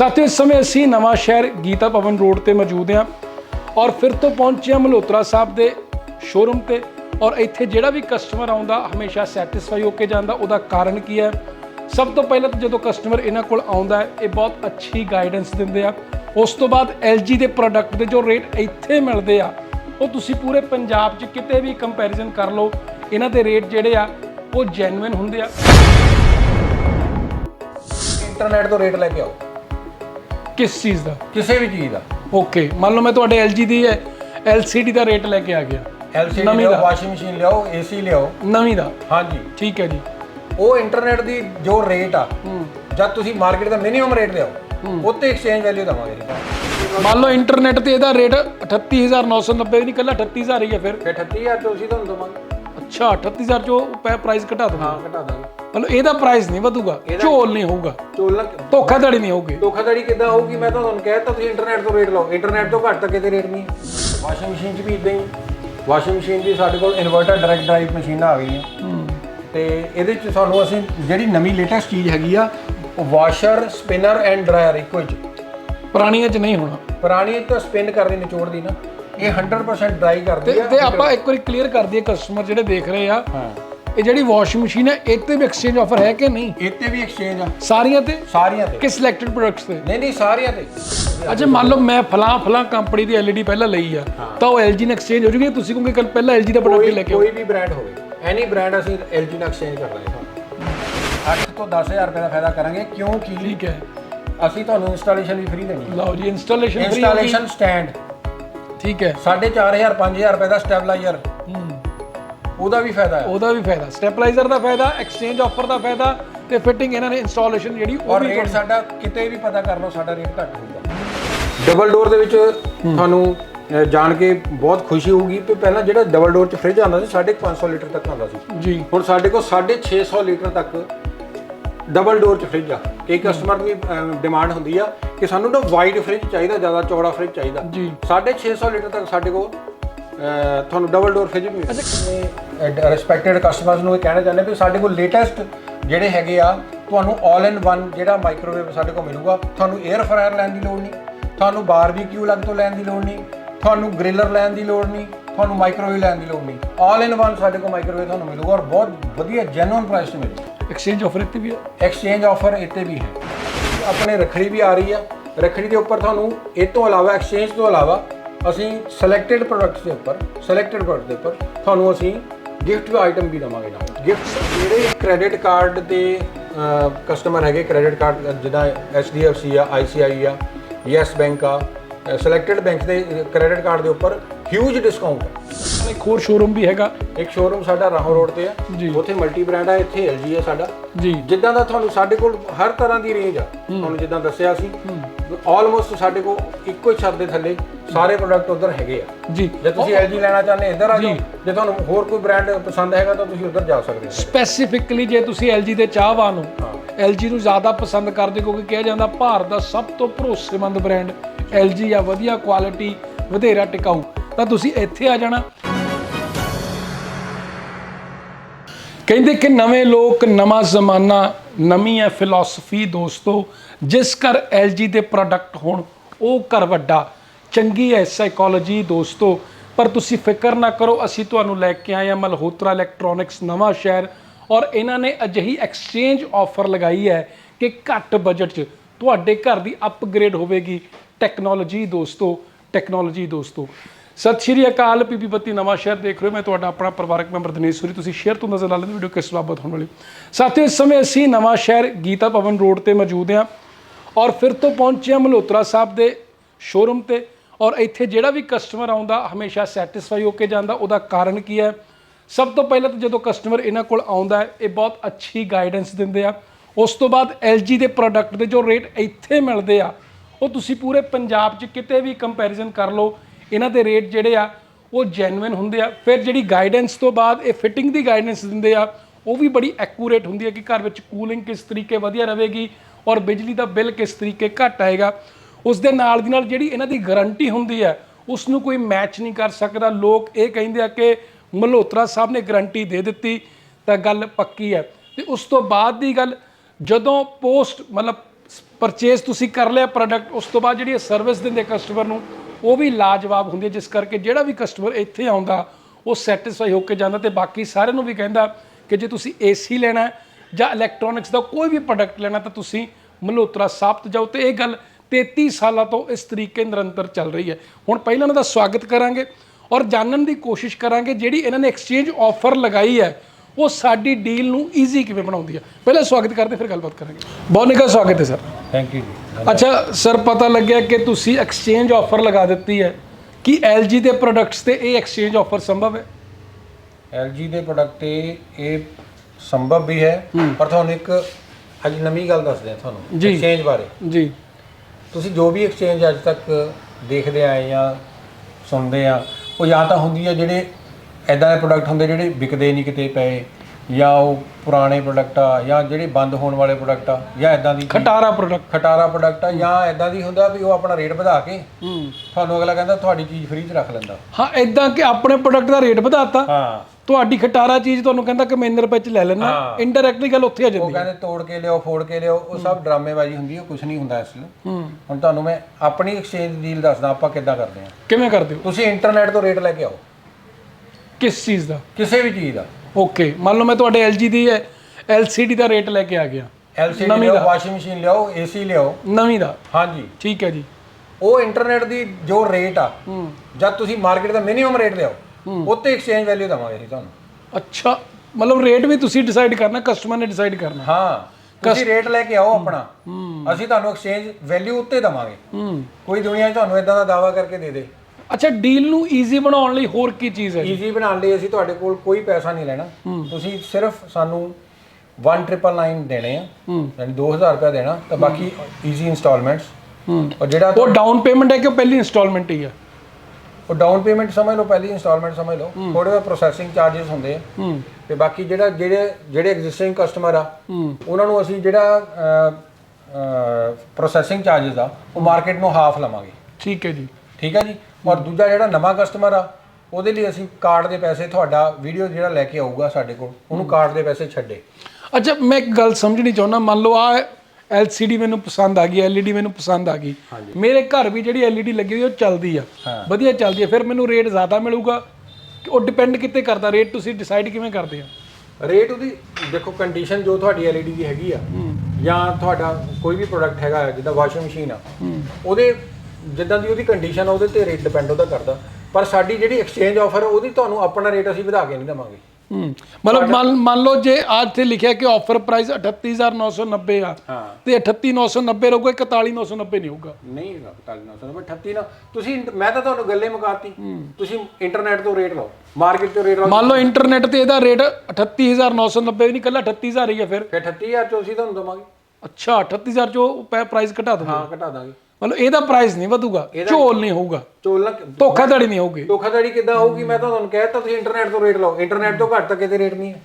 ਸਾਥੀਓ, ਇਸ ਸਮੇਂ ਅਸੀਂ ਨਵਾਂ ਸ਼ਹਿਰ ਗੀਤਾ ਭਵਨ ਰੋਡ ਤੇ ਮੌਜੂਦ ਹਾਂ ਔਰ ਫਿਰ ਤੋਂ ਪਹੁੰਚੇ ਹਾਂ ਮਲਹੋਤਰਾ ਸਾਹਿਬ ਦੇ ਸ਼ੋਰੂਮ ਤੇ ਔਰ ਇੱਥੇ ਜਿਹੜਾ ਵੀ ਕਸਟਮਰ ਆਉਂਦਾ, ਹਮੇਸ਼ਾ ਸੈਟੀਸਫਾਈ ਹੋ ਕੇ ਜਾਂਦਾ। ਉਹਦਾ ਕਾਰਨ ਕੀ ਹੈ? ਸਭ ਤੋਂ ਪਹਿਲਾਂ ਤਾਂ ਜਦੋਂ ਕਸਟਮਰ ਇਹਨਾਂ ਕੋਲ ਆਉਂਦਾ ਹੈ, ਇਹ ਬਹੁਤ ਅੱਛੀ ਗਾਈਡੈਂਸ ਦਿੰਦੇ ਆ। ਉਸ ਤੋਂ ਬਾਅਦ LG ਦੇ ਪ੍ਰੋਡਕਟ ਦੇ ਜੋ ਰੇਟ ਇੱਥੇ ਮਿਲਦੇ ਆ, ਉਹ ਤੁਸੀਂ ਪੂਰੇ ਪੰਜਾਬ 'ਚ ਕਿਤੇ ਵੀ ਕੰਪੈਰੀਜ਼ਨ ਕਰ ਲਓ, ਇਹਨਾਂ ਦੇ ਰੇਟ ਜਿਹੜੇ ਆ, ਉਹ ਜੈਨੂਇਨ ਹੁੰਦੇ ਆ। ਇੰਟਰਨੈਟ ਤੋਂ ਰੇਟ ਲੈ ਕੇ ਆਓ। ਕਿਸ ਚੀਜ਼ ਦਾ? ਕਿਸੇ ਵੀ ਚੀਜ਼ ਦਾ। ਓਕੇ ਮੰਨ ਲਓ ਮੈਂ ਤੁਹਾਡੇ LG ਦੀ ਹੈ LCD ਦਾ ਰੇਟ ਲੈ ਕੇ ਆ ਗਿਆ। LCD ਨਵੀਂ ਲਿਆਓ ਦਾ। ਵਾਸ਼ਿੰਗ ਮਸ਼ੀਨ ਲਿਆਓ AC ਲਿਆਓ। ਨਵੀਂ ਦਾ। ਹਾਂਜੀ। ਠੀਕ ਹੈ ਜੀ। ਉਹ ਇੰਟਰਨੈਟ ਦੀ ਜੋ ਰੇਟ ਆ ਜਦ ਤੁਸੀਂ ਮਾਰਕੀਟ ਦਾ ਮਿਨੀਮਮ ਰੇਟ ਲਿਆਓ ਉੱਤੇ ਐਕਸਚੇਂਜ ਵੈਲਿਊ ਦਵਾਂਗੇ ਜੀ। ਮੰਨ ਲਓ ਇੰਟਰਨੈਟ ਤੇ ਇਹਦਾ ਰੇਟ 38990 ਨਹੀਂ ਕੱਲਾ 38000 ਹੀ ਹੈ ਫਿਰ। ਫਿਰ 38000 ਤੋਂ ਅਸੀਂ ਤੁਹਾਨੂੰ ਦਵਾਂਗੇ। ਅੱਛਾ 38000 ਚੋਂ ਪ੍ਰਾਈਸ ਘਟਾ ਦੂੰਗਾ ਹਾਂ ਘਟਾ ਦਾਂਗੇ ਮਤਲਬ ਇਹਦਾ ਪ੍ਰਾਈਸ ਨਹੀਂ ਵਧੂਗਾ ਝੋਲ ਨਹੀਂ ਹੋਊਗਾ। ਚੋਲਨ ਧੋਖਾਧੜੀ ਨਹੀਂ ਹੋਊਗੀ। ਧੋਖਾਧੜੀ ਕਿੱਦਾਂ ਹੋਊਗੀ? ਮੈਂ ਤਾਂ ਤੁਹਾਨੂੰ ਕਹਿਤਾ ਤੁਸੀਂ ਇੰਟਰਨੈਟ ਤੋਂ ਰੇਟ ਲਓ। ਇੰਟਰਨੈਟ ਤੋਂ ਘੱਟ ਤਾਂ ਕਿਤੇ ਰੇਟ ਨਹੀਂ ਵਾਸ਼ਿੰਗ ਮਸ਼ੀਨ 'ਚ ਵੀ ਇਦਾਂ ਹੀ। ਵਾਸ਼ਿੰਗ ਮਸ਼ੀਨ ਦੀ ਸਾਡੇ ਕੋਲ ਇਨਵਰਟਰ ਡਾਇਰੈਕਟ ਡਰਾਈਵ ਮਸ਼ੀਨਾਂ ਆ ਗਈਆਂ। ਤੇ ਇਹਦੇ 'ਚ ਸਾਨੂੰ ਅਸੀਂ ਜਿਹੜੀ ਨਵੀਂ ਲੇਟੈਸਟ ਚੀਜ਼ ਹੈਗੀ ਆ ਉਹ ਵਾਸ਼ਰ ਸਪਿਨਰ ਐਂਡ ਡਰਾਇਰ ਇੱਕੋ 'ਚ। ਪੁਰਾਣੀਆਂ 'ਚ ਨਹੀਂ ਹੋਣਾ। ਪੁਰਾਣੀ ਤਾਂ ਸਪਿਨ ਕਰਦੀ ਨਿਚੋੜਦੀ ਨਾ। ਇਹ 100% ਡਰਾਈ ਕਰਦੀ ਆ। ਤੇ ਆਪਾਂ ਇੱਕ ਵਾਰੀ ਕਲੀਅਰ ਕਰ ਦਈਏ ਕਸਟਮਰ ਜਿਹੜੇ ਦੇਖ ਰਹੇ ਆ। ਹਾਂ। ਇਹ ਜਿਹੜੀ ਵਾਸ਼ਿੰਗ ਮਸ਼ੀਨ ਹੈ ਇਹ ਤੇ ਵੀ ਐਕਸਚੇਂਜ ਆਫਰ ਹੈ ਕਿ ਨਹੀਂ? ਇੱਥੇ ਵੀ ਐਕਸਚੇਂਜ ਆ। ਸਾਰੀਆਂ ਤੇ? ਸਾਰੀਆਂ ਤੇ। ਕਿ ਸਿਲੈਕਟਡ ਪ੍ਰੋਡਕਟਸ ਤੇ? ਨਹੀਂ ਨਹੀਂ ਸਾਰੀਆਂ ਤੇ। ਅੱਛਾ ਮੰਨ ਲਓ ਮੈਂ ਫਲਾਂ ਫਲਾਂ ਕੰਪਨੀ ਦੀ LED ਪਹਿਲਾਂ ਲਈ ਆ ਤਾਂ ਉਹ LG ਨਾਲ ਐਕਸਚੇਂਜ ਹੋ ਜੂਗੀ ਤੁਸੀਂ ਕਹੋਗੇ ਕੱਲ ਪਹਿਲਾਂ LG ਦਾ ਪ੍ਰੋਡਕਟ ਲੈ ਕੇ ਆਓ? ਕੋਈ ਵੀ ਬ੍ਰਾਂਡ ਹੋਵੇ ਐਨੀ ਬ੍ਰਾਂਡ ਅਸੀਂ LG ਨਾਲ ਐਕਸਚੇਂਜ ਕਰ ਲਾਂਗੇ ਤੁਹਾਨੂੰ। 8 ਤੋਂ 10000 ਰੁਪਏ ਦਾ ਫਾਇਦਾ ਕਰਾਂਗੇ ਕਿਉਂਕਿ ਠੀਕ ਹੈ। ਅਸੀਂ ਤੁਹਾਨੂੰ ਇੰਸਟਾਲੇਸ਼ਨ ਵੀ ਫ੍ਰੀ ਦੇਣੀ ਹੈ ਲਓ ਜੀ ਇੰਸਟਾਲੇਸ਼ਨ ਫ੍ਰੀ ਇੰਸਟਾਲੇਸ਼ਨ ਸਟੈਂਡ ਠੀਕ ਹੈ। 4500 5000 ਰੁਪਏ ਦਾ ਸਟੈਬਲਾਈਜ਼ਰ ਉਹਦਾ ਵੀ ਫਾਇਦਾ ਹੈ। ਉਹਦਾ ਵੀ ਫਾਇਦਾ। ਸਟੈਪਲਾਈਜ਼ਰ ਦਾ ਫਾਇਦਾ ਐਕਸਚੇਂਜ ਆਫਰ ਦਾ ਫਾਇਦਾ ਤੇ ਫਿਟਿੰਗ ਇਹਨਾਂ ਨੇ ਇੰਸਟਾਲੇਸ਼ਨ ਜਿਹੜੀ ਉਹ ਔਰ ਵੀ ਰੇਟ ਸਾਡਾ ਕਿਤੇ ਵੀ ਪਤਾ ਕਰ ਲਓ ਸਾਡਾ ਰੇਟ ਘੱਟ ਹੋਊਗਾ ਡਬਲ ਡੋਰ ਦੇ ਵਿੱਚ ਤੁਹਾਨੂੰ ਜਾਣ ਕੇ ਬਹੁਤ ਖੁਸ਼ੀ ਹੋਊਗੀ ਕਿ ਪਹਿਲਾਂ ਜਿਹੜਾ ਡਬਲ ਡੋਰ ਚ ਫ੍ਰਿਜ ਆਉਂਦਾ ਸੀ 550 ਲੀਟਰ ਤੱਕ ਆਉਂਦਾ ਸੀ। ਜੀ। ਹੁਣ ਸਾਡੇ ਕੋਲ 650 ਲੀਟਰ ਤੱਕ ਡਬਲ ਡੋਰ ਚ ਫ੍ਰਿਜ ਆ। ਕਈ ਕਸਟਮਰ ਦੀ ਡਿਮਾਂਡ ਹੁੰਦੀ ਆ ਕਿ ਸਾਨੂੰ ਨਾ ਵਾਈਡ ਫ੍ਰਿਜ ਚਾਹੀਦਾ ਜ਼ਿਆਦਾ ਚੌੜਾ ਫ੍ਰਿਜ ਚਾਹੀਦਾ। ਜੀ। 650 ਲੀਟਰ ਤੱਕ ਸਾਡੇ ਕੋਲ ਤੁਹਾਨੂੰ ਡਬਲ ਡੋਰ ਫ੍ਰਿਜ ਵੀ ਮਿਲੇਗਾ ਰਿਸਪੈਕਟਡ ਕਸਟਮਰਸ ਨੂੰ ਇਹ ਕਹਿਣਾ ਚਾਹੁੰਦੇ ਵੀ ਸਾਡੇ ਕੋਲ ਲੇਟੈਸਟ ਜਿਹੜੇ ਹੈਗੇ ਆ ਤੁਹਾਨੂੰ ਆਲ ਇਨ ਵਨ ਜਿਹੜਾ ਮਾਈਕ੍ਰੋਵੇਵ ਸਾਡੇ ਕੋਲ ਮਿਲੂਗਾ ਤੁਹਾਨੂੰ 에ਅਰ ਫਰਾਇਰ ਲੈਣ ਦੀ ਲੋੜ ਨਹੀਂ ਤੁਹਾਨੂੰ ਬਾਰਬੀਕਿਊ ਲੱਗ ਤੋਂ ਲੈਣ ਦੀ ਲੋੜ ਨਹੀਂ ਤੁਹਾਨੂੰ ਗ੍ਰਿਲਰ ਲੈਣ ਦੀ ਲੋੜ ਨਹੀਂ ਤੁਹਾਨੂੰ ਮਾਈਕ੍ਰੋਵੇਵ ਲੈਣ ਦੀ ਲੋੜ ਨਹੀਂ। ਆਲ ਇਨ ਵਨ ਸਾਡੇ ਕੋਲ ਮਾਈਕ੍ਰੋਵੇਵ ਤੁਹਾਨੂੰ ਮਿਲੂਗਾ ਔਰ ਬਹੁਤ ਵਧੀਆ ਜੈਨੂਇਨ ਪ੍ਰਾਈਸ ਤੇ ਮਿਲੂਗਾ ਐਕਸਚੇਂਜ ਆਫਰ ਇੱਥੇ ਵੀ ਹੈ? ਐਕਸਚੇਂਜ ਆਫਰ ਇੱਥੇ ਵੀ ਹੈ। ਆਪਣੇ ਰਖੜੀ ਵੀ ਆ ਰਹੀ ਆ। ਰਖੜੀ ਦੇ ਉੱਪਰ ਤੁਹਾਨੂੰ ਇਹ ਤੋਂ ਇਲਾਵਾ ਐਕਸਚੇਂਜ ਤੋਂ ਇਲਾਵਾ ਅਸੀਂ ਸਿਲੈਕਟਡ ਪ੍ਰੋਡਕਟਸ ਦੇ ਉੱਪਰ ਸਿਲੈਕਟਡ ਪ੍ਰੋਡਕਟ ਦੇ ਉੱਪਰ ਤੁਹਾਨੂੰ ਅਸੀਂ ਗਿਫਟ ਆਈਟਮ ਵੀ ਦਵਾਂਗੇ ਨਾਲ। ਗਿਫਟਸ ਜਿਹੜੇ ਕ੍ਰੈਡਿਟ ਕਾਰਡ ਦੇ ਕਸਟਮਰ ਹੈਗੇ ਕ੍ਰੈਡਿਟ ਕਾਰਡ ਜਿੱਦਾਂ HDFC ਆ ICI ਆ ਯੈਸ ਬੈਂਕ ਆ ਸਿਲੈਕਟਡ ਬੈਂਕ ਦੇ ਕ੍ਰੈਡਿਟ ਕਾਰਡ ਦੇ ਉੱਪਰ ਹਿਊਜ ਡਿਸਕਾਊਂਟ ਹੈ। ਇੱਕ ਹੋਰ ਸ਼ੋਰੂਮ ਵੀ ਹੈਗਾ। ਇੱਕ ਸ਼ੋਰੂਮ ਸਾਡਾ ਰਾਹੋਂ ਰੋਡ ਤੇ ਆ ਜੀ। ਉੱਥੇ ਮਲਟੀ ਬ੍ਰਾਂਡ ਆ ਇੱਥੇ LG ਆ ਸਾਡਾ। ਜੀ। ਜਿੱਦਾਂ ਦਾ ਤੁਹਾਨੂੰ ਸਾਡੇ ਕੋਲ ਹਰ ਤਰ੍ਹਾਂ ਦੀ ਰੇਂਜ ਆ। ਤੁਹਾਨੂੰ ਜਿੱਦਾਂ ਦੱਸਿਆ ਸੀ। ਆਲਮੋਸਟ ਸਾਡੇ ਕੋਲ ਇੱਕੋ ਹੀ ਛੱਤ ਦੇ ਥੱਲੇ ਸਾਰੇ ਪ੍ਰੋਡਕਟ ਉਧਰ ਹੈਗੇ ਆ। ਜੀ। ਜੇ ਤੁਸੀਂ LG ਲੈਣਾ ਚਾਹੁੰਦੇ ਇੱਧਰ ਆ ਜਾਓ। ਜੇ ਤੁਹਾਨੂੰ ਹੋਰ ਕੋਈ ਬ੍ਰਾਂਡ ਪਸੰਦ ਹੈਗਾ ਤਾਂ ਤੁਸੀਂ ਉਧਰ ਜਾ ਸਕਦੇ ਹੋ। ਸਪੈਸੀਫਿਕਲੀ ਜੇ ਤੁਸੀਂ LG ਦੇ ਚਾਹਵਾਨ ਹੋ LG ਨੂੰ ਜ਼ਿਆਦਾ ਪਸੰਦ ਕਰਦੇ ਕਿਉਂਕਿ ਕਿਹਾ ਜਾਂਦਾ ਭਾਰਤ ਦਾ ਸਭ ਤੋਂ ਭਰੋਸੇਮੰਦ ਬ੍ਰਾਂਡ LG ਆ। ਵਧੀਆ ਕੁਆਲਿਟੀ ਵਧੇਰਾ ਟਿਕਾਊ। ਤਾਂ ਤੁਸੀਂ ਇੱਥੇ ਆ ਜਾਣਾ। ਕਹਿੰਦੇ ਕਿ ਨਵੇਂ ਲੋਕ, ਨਵਾਂ ਜ਼ਮਾਨਾ, ਨਵੀਂ ਹੈ ਫਿਲਾਸਫੀ ਦੋਸਤੋ, ਜਿਸ ਘਰ LG ਦੇ ਪ੍ਰੋਡਕਟ ਹੋਣ, ਉਹ ਘਰ ਵੱਡਾ। ਚੰਗੀ ਹੈ ਸਾਈਕੋਲੋਜੀ ਦੋਸਤੋ, ਪਰ ਤੁਸੀਂ ਫਿਕਰ ਨਾ ਕਰੋ, ਅਸੀਂ ਤੁਹਾਨੂੰ ਲੈ ਕੇ ਆਏ ਹਾਂ ਮਲਹੋਤਰਾ ਇਲੈਕਟ੍ਰੋਨਿਕਸ ਨਵਾਂ ਸ਼ਹਿਰ, ਔਰ ਇਹਨਾਂ ਨੇ ਅਜਿਹੀ ਐਕਸਚੇਂਜ ਆਫਰ ਲਗਾਈ ਹੈ ਕਿ ਘੱਟ ਬਜਟ 'ਚ ਤੁਹਾਡੇ ਘਰ ਦੀ ਅਪਗ੍ਰੇਡ ਹੋਵੇਗੀ। ਟੈਕਨੋਲੋਜੀ ਦੋਸਤੋ ਟੈਕਨੋਲੋਜੀ ਦੋਸਤੋ। ਸਤਿ ਸ਼੍ਰੀ ਅਕਾਲ ਪੀਪੀ ਬੱਤੀ, ਨਵਾਂ ਸ਼ਹਿਰ ਦੇਖ ਰਹੇ ਹੋ। ਮੈਂ ਤੁਹਾਡਾ ਆਪਣਾ ਪਰਿਵਾਰਕ ਮੈਂਬਰ ਦਿਨੇਸ਼ ਸੂਰੀ। ਤੁਸੀਂ ਸ਼ੇਅਰ ਤੋਂ ਨਜ਼ਰ ਲਾ ਲੈਂਦੇ ਵੀਡੀਓ ਕਿਸ ਬਾਬਤ ਹੋਣ ਵਾਲੀ। ਸਾਥੀਓ, ਇਸ ਸਮੇਂ ਅਸੀਂ ਨਵਾਂ ਸ਼ਹਿਰ ਗੀਤਾ ਭਵਨ ਰੋਡ ਤੇ ਮੌਜੂਦ ਹਾਂ ਔਰ ਫਿਰ ਤੋਂ ਪਹੁੰਚੇ ਹਾਂ ਮਲਹੋਤਰਾ ਸਾਹਿਬ ਦੇ ਸ਼ੋਰੂਮ ਤੇ ਔਰ ਇੱਥੇ ਜਿਹੜਾ ਵੀ ਕਸਟਮਰ ਆਉਂਦਾ, ਹਮੇਸ਼ਾ ਸੈਟੀਸਫਾਈ ਹੋ ਕੇ ਜਾਂਦਾ। ਉਹਦਾ ਕਾਰਨ ਕੀ ਹੈ? ਸਭ ਤੋਂ ਪਹਿਲਾਂ ਤਾਂ ਜਦੋਂ ਕਸਟਮਰ ਇਹਨਾਂ ਕੋਲ ਆਉਂਦਾ ਹੈ, ਇਹ ਬਹੁਤ ਅੱਛੀ ਗਾਈਡੈਂਸ ਦਿੰਦੇ ਆ। ਉਸ ਤੋਂ ਬਾਅਦ LG ਦੇ ਪ੍ਰੋਡਕਟ ਦੇ ਜੋ ਰੇਟ ਇੱਥੇ ਮਿਲਦੇ ਆ, ਉਹ ਤੁਸੀਂ ਪੂਰੇ ਪੰਜਾਬ 'ਚ ਕਿਤੇ ਵੀ ਕੰਪੈਰੀਜ਼ਨ ਕਰ ਲਓ ਇਹਨਾਂ ਦੇ ਰੇਟ ਜਿਹੜੇ ਆ, ਉਹ ਜੈਨੂਇਨ ਹੁੰਦੇ ਆ। ਫਿਰ ਜਿਹੜੀ ਗਾਈਡੈਂਸ ਤੋਂ ਬਾਅਦ ਇਹ ਫਿਟਿੰਗ ਦੀ ਗਾਈਡੈਂਸ ਦਿੰਦੇ ਆ, ਉਹ ਵੀ ਬੜੀ ਐਕੂਰੇਟ ਹੁੰਦੀ ਹੈ ਕਿ ਘਰ ਵਿੱਚ ਕੂਲਿੰਗ ਕਿਸ ਤਰੀਕੇ ਵਧੀਆ ਰਹੇਗੀ ਔਰ ਬਿਜਲੀ ਦਾ ਬਿੱਲ ਕਿਸ ਤਰੀਕੇ ਘੱਟ ਆਏਗਾ। ਉਸ ਦੇ ਨਾਲ ਦੀ ਨਾਲ ਜਿਹੜੀ ਇਹਨਾਂ ਦੀ ਗਾਰੰਟੀ ਹੁੰਦੀ ਹੈ ਉਸ ਨੂੰ ਕੋਈ ਮੈਚ ਨਹੀਂ ਕਰ ਸਕਦਾ। ਲੋਕ ਇਹ ਕਹਿੰਦੇ ਆ ਕਿ ਮਲਹੋਤਰਾ ਸਾਹਿਬ ਨੇ ਗਾਰੰਟੀ ਦੇ ਦਿੱਤੀ, ਤਾਂ ਗੱਲ ਪੱਕੀ ਹੈ ਤੇ ਉਸ ਤੋਂ ਬਾਅਦ ਦੀ ਗੱਲ, ਜਦੋਂ ਪੋਸਟ ਮਤਲਬ ਪਰਚੇਸ ਤੁਸੀਂ ਕਰ ਲਿਆ ਪ੍ਰੋਡਕਟ ਉਸ ਤੋਂ ਬਾਅਦ ਜਿਹੜੀ ਸਰਵਿਸ ਦਿੰਦੇ ਕਸਟਮਰ ਨੂੰ, ਉਹ ਵੀ ਲਾਜਵਾਬ ਹੁੰਦੀ ਹੈ, ਜਿਸ ਕਰਕੇ ਜਿਹੜਾ ਵੀ ਕਸਟਮਰ ਇੱਥੇ ਆਉਂਦਾ, ਉਹ ਸੈਟੀਸਫਾਈ ਹੋ ਕੇ ਜਾਂਦਾ ਤੇ ਬਾਕੀ ਸਾਰਿਆਂ ਨੂੰ ਵੀ ਕਹਿੰਦਾ ਕਿ ਜੇ ਤੁਸੀਂ ਏਸੀ ਲੈਣਾ ਜਾਂ ਇਲੈਕਟ੍ਰੋਨਿਕਸ ਦਾ ਕੋਈ ਵੀ ਪ੍ਰੋਡਕਟ ਲੈਣਾ ਤਾਂ ਤੁਸੀਂ ਮਲਹੋਤਰਾ ਸਾਬਤ ਜਾਓ ਤੇ ਇਹ ਗੱਲ 33 ਸਾਲਾਂ ਤੋਂ ਇਸ ਤਰੀਕੇ ਨਿਰੰਤਰ ਚੱਲ ਰਹੀ ਹੈ। ਹੁਣ ਪਹਿਲਾਂ ਇਹਨਾਂ ਦਾ ਸਵਾਗਤ ਕਰਾਂਗੇ ਔਰ ਜਾਣਨ ਦੀ ਕੋਸ਼ਿਸ਼ ਕਰਾਂਗੇ ਜਿਹੜੀ ਇਹਨਾਂ ਨੇ ਐਕਸਚੇਂਜ ਆਫਰ ਲਗਾਈ ਹੈ ਉਹ ਸਾਡੀ ਡੀਲ ਨੂੰ ਈਜ਼ੀ ਕਿਵੇਂ ਬਣਾਉਂਦੀ ਹੈ ਪਹਿਲਾਂ ਸਵਾਗਤ ਕਰਦੇ ਫਿਰ ਗੱਲਬਾਤ ਕਰਾਂਗੇ। ਬਹੁਤ ਨਿੱਘਾ ਸਵਾਗਤ ਹੈ ਸਰ। ਥੈਂਕ ਯੂ ਜੀ ਅੱਛਾ ਸਰ ਪਤਾ ਲੱਗਿਆ ਕਿ ਤੁਸੀਂ ਐਕਸਚੇਂਜ ਆਫਰ ਲਗਾ ਦਿੱਤੀ ਹੈ ਕਿ LG ਦੇ ਪ੍ਰੋਡਕਟਸ ਤੇ ਇਹ ਐਕਸਚੇਂਜ ਆਫਰ ਸੰਭਵ ਹੈ? LG ਦੇ ਪ੍ਰੋਡਕਟ ਤੇ ਇਹ ਸੰਭਵ ਵੀ ਹੈ ਪਰ ਤੁਹਾਨੂੰ ਇੱਕ ਅੱਜ ਨਵੀਂ ਗੱਲ ਦੱਸਦੇ ਹਾਂ ਤੁਹਾਨੂੰ। ਐਕਸਚੇਂਜ ਬਾਰੇ। ਜੀ। ਤੁਸੀਂ ਜੋ ਵੀ ਐਕਸਚੇਂਜ ਅੱਜ ਤੱਕ ਦੇਖਦੇ ਆਏ ਜਾਂ ਸੁਣਦੇ ਆ ਉਹ ਜਾਂ ਤਾਂ ਹੁੰਦੀ ਆ ਜਿਹੜੇ ਐਦਾਂ ਦੇ ਪ੍ਰੋਡਕਟ ਹੁੰਦੇ ਜਿਹੜੇ ਵਿਕਦੇ ਨਹੀਂ ਕਿਤੇ ਪਏ ਜਾਂ ਉਹ ਪੁਰਾਣੇ ਪ੍ਰੋਡਕਟ ਆ ਜਾਂ ਜਿਹੜੇ ਬੰਦ ਹੋਣ ਵਾਲੇ ਪ੍ਰੋਡਕਟ ਆ ਜਾਂ ਐਦਾਂ ਦੀ ਖਟਾਰਾ ਪ੍ਰੋਡਕਟ ਖਟਾਰਾ ਪ੍ਰੋਡਕਟ ਆ ਜਾਂ ਐਦਾਂ ਦੀ ਹੁੰਦਾ ਵੀ ਉਹ ਆਪਣਾ ਰੇਟ ਵਧਾ ਕੇ ਹੂੰ। ਤੁਹਾਨੂੰ ਅਗਲਾ ਕਹਿੰਦਾ ਤੁਹਾਡੀ ਚੀਜ਼ ਫ੍ਰੀ 'ਚ ਰੱਖ ਲੈਂਦਾ। ਹਾਂ ਇਦਾਂ ਕਿ ਆਪਣੇ ਪ੍ਰੋਡਕਟ ਦਾ ਰੇਟ ਵਧਾਤਾ। ਹਾਂ। ਤੁਹਾਡੀ ਖਟਾਰਾ ਚੀਜ਼ ਤੁਹਾਨੂੰ ਕਹਿੰਦਾ ਕਿ ਮੈਂ ਇੰਨੇ ਰੁਪਏ ਚ ਲੈ ਲੈਣਾ। ਇਨਡਾਇਰੈਕਟਲੀ ਗੱਲ ਉੱਥੇ ਆ ਉਹ ਜਾਂਦੀ ਹੈ। ਕਹਿੰਦੇ ਤੋੜ ਕੇ ਲਿਓ ਫੋੜ ਕੇ ਲਿਓ ਉਹ ਸਭ ਡਰਾਮੇਬਾਜ਼ੀ ਹੁੰਦੀ ਹੈ ਕੁਝ ਨਹੀਂ ਹੁੰਦਾ ਇਸ ਲਈ। ਹੂੰ। ਹੁਣ ਤੁਹਾਨੂੰ ਮੈਂ ਆਪਣੀ ਐਕਸਚੇਂਜ ਡੀਲ ਦੱਸਦਾ ਆਪਾਂ ਕਿੱਦਾਂ ਕਰਦੇ ਹਾਂ। ਕਿਵੇਂ ਕਰਦੇ ਹੋ? ਤੁਸੀਂ ਇੰਟਰਨੈਟ ਤੋਂ ਰੇਟ ਲੈ ਕੇ ਆਓ। ਕਿਸ ਚੀਜ਼ ਦਾ? ਕਿਸੇ ਵੀ ਚੀਜ਼ ਦਾ। ਓਕੇ ਮੰਨ ਲਓ ਮੈਂ ਤੁਹਾਡੇ LG ਦੀ ਹੈ LCD ਦਾ ਰੇਟ ਲੈ ਕੇ ਆ ਗਿਆ। LCD ਲਿਓ ਵਾਸ਼ਿੰਗ ਮਸ਼ੀਨ ਲਿਓ ਏਸੀ ਲਿਓ ਨਵੀਂ ਦਾ। ਹਾਂਜੀ। ਠੀਕ ਹੈ ਜੀ। ਉਹ ਇੰਟਰਨੈਟ ਦੀ ਜੋ ਰੇਟ ਆ ਹੂੰ। ਜਦ ਤੁਸੀਂ ਮਾਰਕੀਟ ਦਾ ਮਿਨੀਮਮ ਰੇਟ ਲਿਓ ਉੱਤੇ ਐਕਸਚੇਂਜ ਵੈਲਿਊ ਦਵਾਂਗੇ ਅਸੀਂ ਤੁਹਾਨੂੰ। ਅੱਛਾ ਮਤਲਬ ਰੇਟ ਵੀ ਤੁਸੀਂ ਡਿਸਾਈਡ ਕਰਨਾ ਕਸਟਮਰ ਨੇ ਡਿਸਾਈਡ ਕਰਨਾ। ਹਾਂ ਤੁਸੀਂ ਰੇਟ ਲੈ ਕੇ ਆਓ ਆਪਣਾ। ਅਸੀਂ ਤੁਹਾਨੂੰ ਐਕਸਚੇਂਜ ਵੈਲਿਊ ਉੱਤੇ ਦਵਾਂਗੇ। ਹੂੰ। ਕੋਈ ਦੁਨੀਆ 'ਚ ਤੁਹਾਨੂੰ ਇਦਾਂ ਦਾ ਦਾਵਾ ਕਰਕੇ ਦੇ ਦੇ। ਅੱਛਾ ਡੀਲ ਨੂੰ ਈਜ਼ੀ ਬਣਾਉਣ ਲਈ ਹੋਰ ਕੀ ਚੀਜ਼ ਹੈ ਈਜ਼ੀ ਬਣਾਉਣ ਲਈ ਅਸੀਂ ਤੁਹਾਡੇ ਕੋਲ ਕੋਈ ਪੈਸਾ ਨਹੀਂ ਲੈਣਾ। ਤੁਸੀਂ ਸਿਰਫ ਸਾਨੂੰ 1999 ਦੇਣੇ ਆ। ਯਾਨੀ 2000 ਰੁਪਏ ਦੇਣਾ ਤਾਂ ਬਾਕੀ ਈਜ਼ੀ ਇਨਸਟਾਲਮੈਂਟਸ ਔਰ ਜਿਹੜਾ ਉਹ ਡਾਊਨ ਪੇਮੈਂਟ ਹੈ ਕਿ ਉਹ ਪਹਿਲੀ ਇਨਸਟਾਲਮੈਂਟ ਹੀ ਹੈ? ਉਹ ਡਾਊਨ ਪੇਮੈਂਟ ਸਮਝ ਲਓ ਪਹਿਲੀ ਇਨਸਟਾਲਮੈਂਟ ਸਮਝ ਲਓ। ਥੋੜੇ ਦਾ ਪ੍ਰੋਸੈਸਿੰਗ ਚਾਰजेस ਹੁੰਦੇ ਆ। ਤੇ ਬਾਕੀ ਜਿਹੜਾ ਜਿਹੜੇ ਜਿਹੜੇ ਐਗਜ਼ਿਸਟਿੰਗ ਕਸਟਮਰ ਆ ਉਹਨਾਂ ਨੂੰ ਅਸੀਂ ਜਿਹੜਾ ਪ੍ਰੋਸੈਸਿੰਗ ਚਾਰजेस ਆ ਉਹ ਮਾਰਕੀਟ ਨੂੰ ਹਾਫ ਲਵਾਂਗੇ। ਠੀਕ ਹੈ ਜੀ। ਠੀਕ ਹੈ ਜੀ? ਔਰ ਦੂਜਾ ਜਿਹੜਾ ਨਵਾਂ ਕਸਟਮਰ ਆ ਉਹਦੇ ਲਈ ਅਸੀਂ ਕਾਰਡ ਦੇ ਪੈਸੇ ਤੁਹਾਡਾ ਵੀਡੀਓ ਜਿਹੜਾ ਲੈ ਕੇ ਆਊਗਾ ਸਾਡੇ ਕੋਲ ਉਹਨੂੰ ਕਾਰਡ ਦੇ ਪੈਸੇ ਛੱਡੇ। ਅੱਛਾ ਮੈਂ ਇੱਕ ਗੱਲ ਸਮਝਣੀ ਚਾਹੁੰਦਾ ਮੰਨ ਲਓ ਆ LCD ਮੈਨੂੰ ਪਸੰਦ ਆ ਗਈ LED ਮੈਨੂੰ ਪਸੰਦ ਆ ਗਈ। ਮੇਰੇ ਘਰ ਵੀ ਜਿਹੜੀ LED ਲੱਗੀ ਹੋਈ ਉਹ ਚੱਲਦੀ ਆ। ਵਧੀਆ ਚੱਲਦੀ ਆ ਫਿਰ ਮੈਨੂੰ ਰੇਟ ਜ਼ਿਆਦਾ ਮਿਲੂਗਾ? ਕਿ ਉਹ ਡਿਪੈਂਡ ਕਿਤੇ ਕਰਦਾ? ਰੇਟ ਤੁਸੀਂ ਡਿਸਾਈਡ ਕਿਵੇਂ ਕਰਦੇ ਆ ਰੇਟ ਉਹਦੀ ਦੇਖੋ ਕੰਡੀਸ਼ਨ ਜੋ ਤੁਹਾਡੀ LED ਦੀ ਹੈਗੀ ਆ ਜਾਂ ਤੁਹਾਡਾ ਕੋਈ ਵੀ ਪ੍ਰੋਡਕਟ ਹੈਗਾ ਜਿੱਦਾਂ ਵਾਸ਼ਿੰਗ ਮਸ਼ੀਨ ਆ ਉਹਦੇ ਜਿੱਦਾਂ ਦੀ ਉਹਦੀ ਕੰਡੀਸ਼ਨ ਆ ਉਹਦੇ ਤੇ ਰੇਟ ਡਿਪੈਂਡ ਉਹਦਾ ਕਰਦਾ। ਪਰ ਸਾਡੀ ਜਿਹੜੀ ਐਕਸਚੇਂਜ ਆਫਰ ਉਹਦੀ ਤੁਹਾਨੂੰ ਆਪਣਾ ਰੇਟ ਅਸੀਂ ਵਧਾ ਕੇ ਨਹੀਂ ਦੇਵਾਂਗੇ। ਹੂੰ ਮਤਲਬ ਮੰਨ ਮੰਨ ਲਓ ਜੇ ਅੱਜ ਤੇ ਲਿਖਿਆ ਕਿ ਆਫਰ ਪ੍ਰਾਈਸ 38990 ਆ ਤੇ 38990 ਰਹੂਗਾ 41990 ਨਹੀਂ ਹੋਊਗਾ। ਨਹੀਂ ਹੈਗਾ 4990 38 ਨਾ ਤੁਸੀਂ ਮੈਂ ਤਾਂ ਤੁਹਾਨੂੰ ਗੱਲੇ ਮੁਕਾਤੀ। ਤੁਸੀਂ ਇੰਟਰਨੈਟ ਤੋਂ ਰੇਟ ਲਓ ਮਾਰਕੀਟ ਤੋਂ ਰੇਟ ਲਓ। ਮੰਨ ਲਓ ਇੰਟਰਨੈਟ ਤੇ ਇਹਦਾ ਰੇਟ 38990 ਵੀ ਨਹੀਂ ਕੱਲਾ 38000 ਹੀ ਆ ਫਿਰ। ਫਿਰ 38000 ਚੋਂ ਅਸੀਂ ਤੁਹਾਨੂੰ ਦਵਾਂਗੇ। ਅੱਛਾ 38000 ਚੋਂ ਪ੍ਰਾਈਸ ਘਟਾ ਦੂੰਗਾ ਹਾਂ ਘਟਾ ਦਾਂਗੇ। ਮਤਲਬ ਇਹਦਾ ਪ੍ਰਾਈਸ ਨਹੀਂ ਵਧੂਗਾ ਝੋਲ ਨਹੀਂ ਹੋਊਗਾ। ਚੋਲਣਾ ਧੋਖਾਧੜੀ ਨਹੀਂ ਹੋਊਗੀ। ਧੋਖਾਧੜੀ ਕਿੱਦਾਂ ਹੋਊਗੀ? ਮੈਂ ਤਾਂ ਤੁਹਾਨੂੰ ਕਹਿਤਾ ਤੁਸੀਂ ਇੰਟਰਨੈਟ ਤੋਂ ਰੇਟ ਲਓ। ਇੰਟਰਨੈਟ ਤੋਂ ਘੱਟ ਤਾਂ ਕਿਤੇ ਰੇਟ ਨਹੀਂ ਹੈ।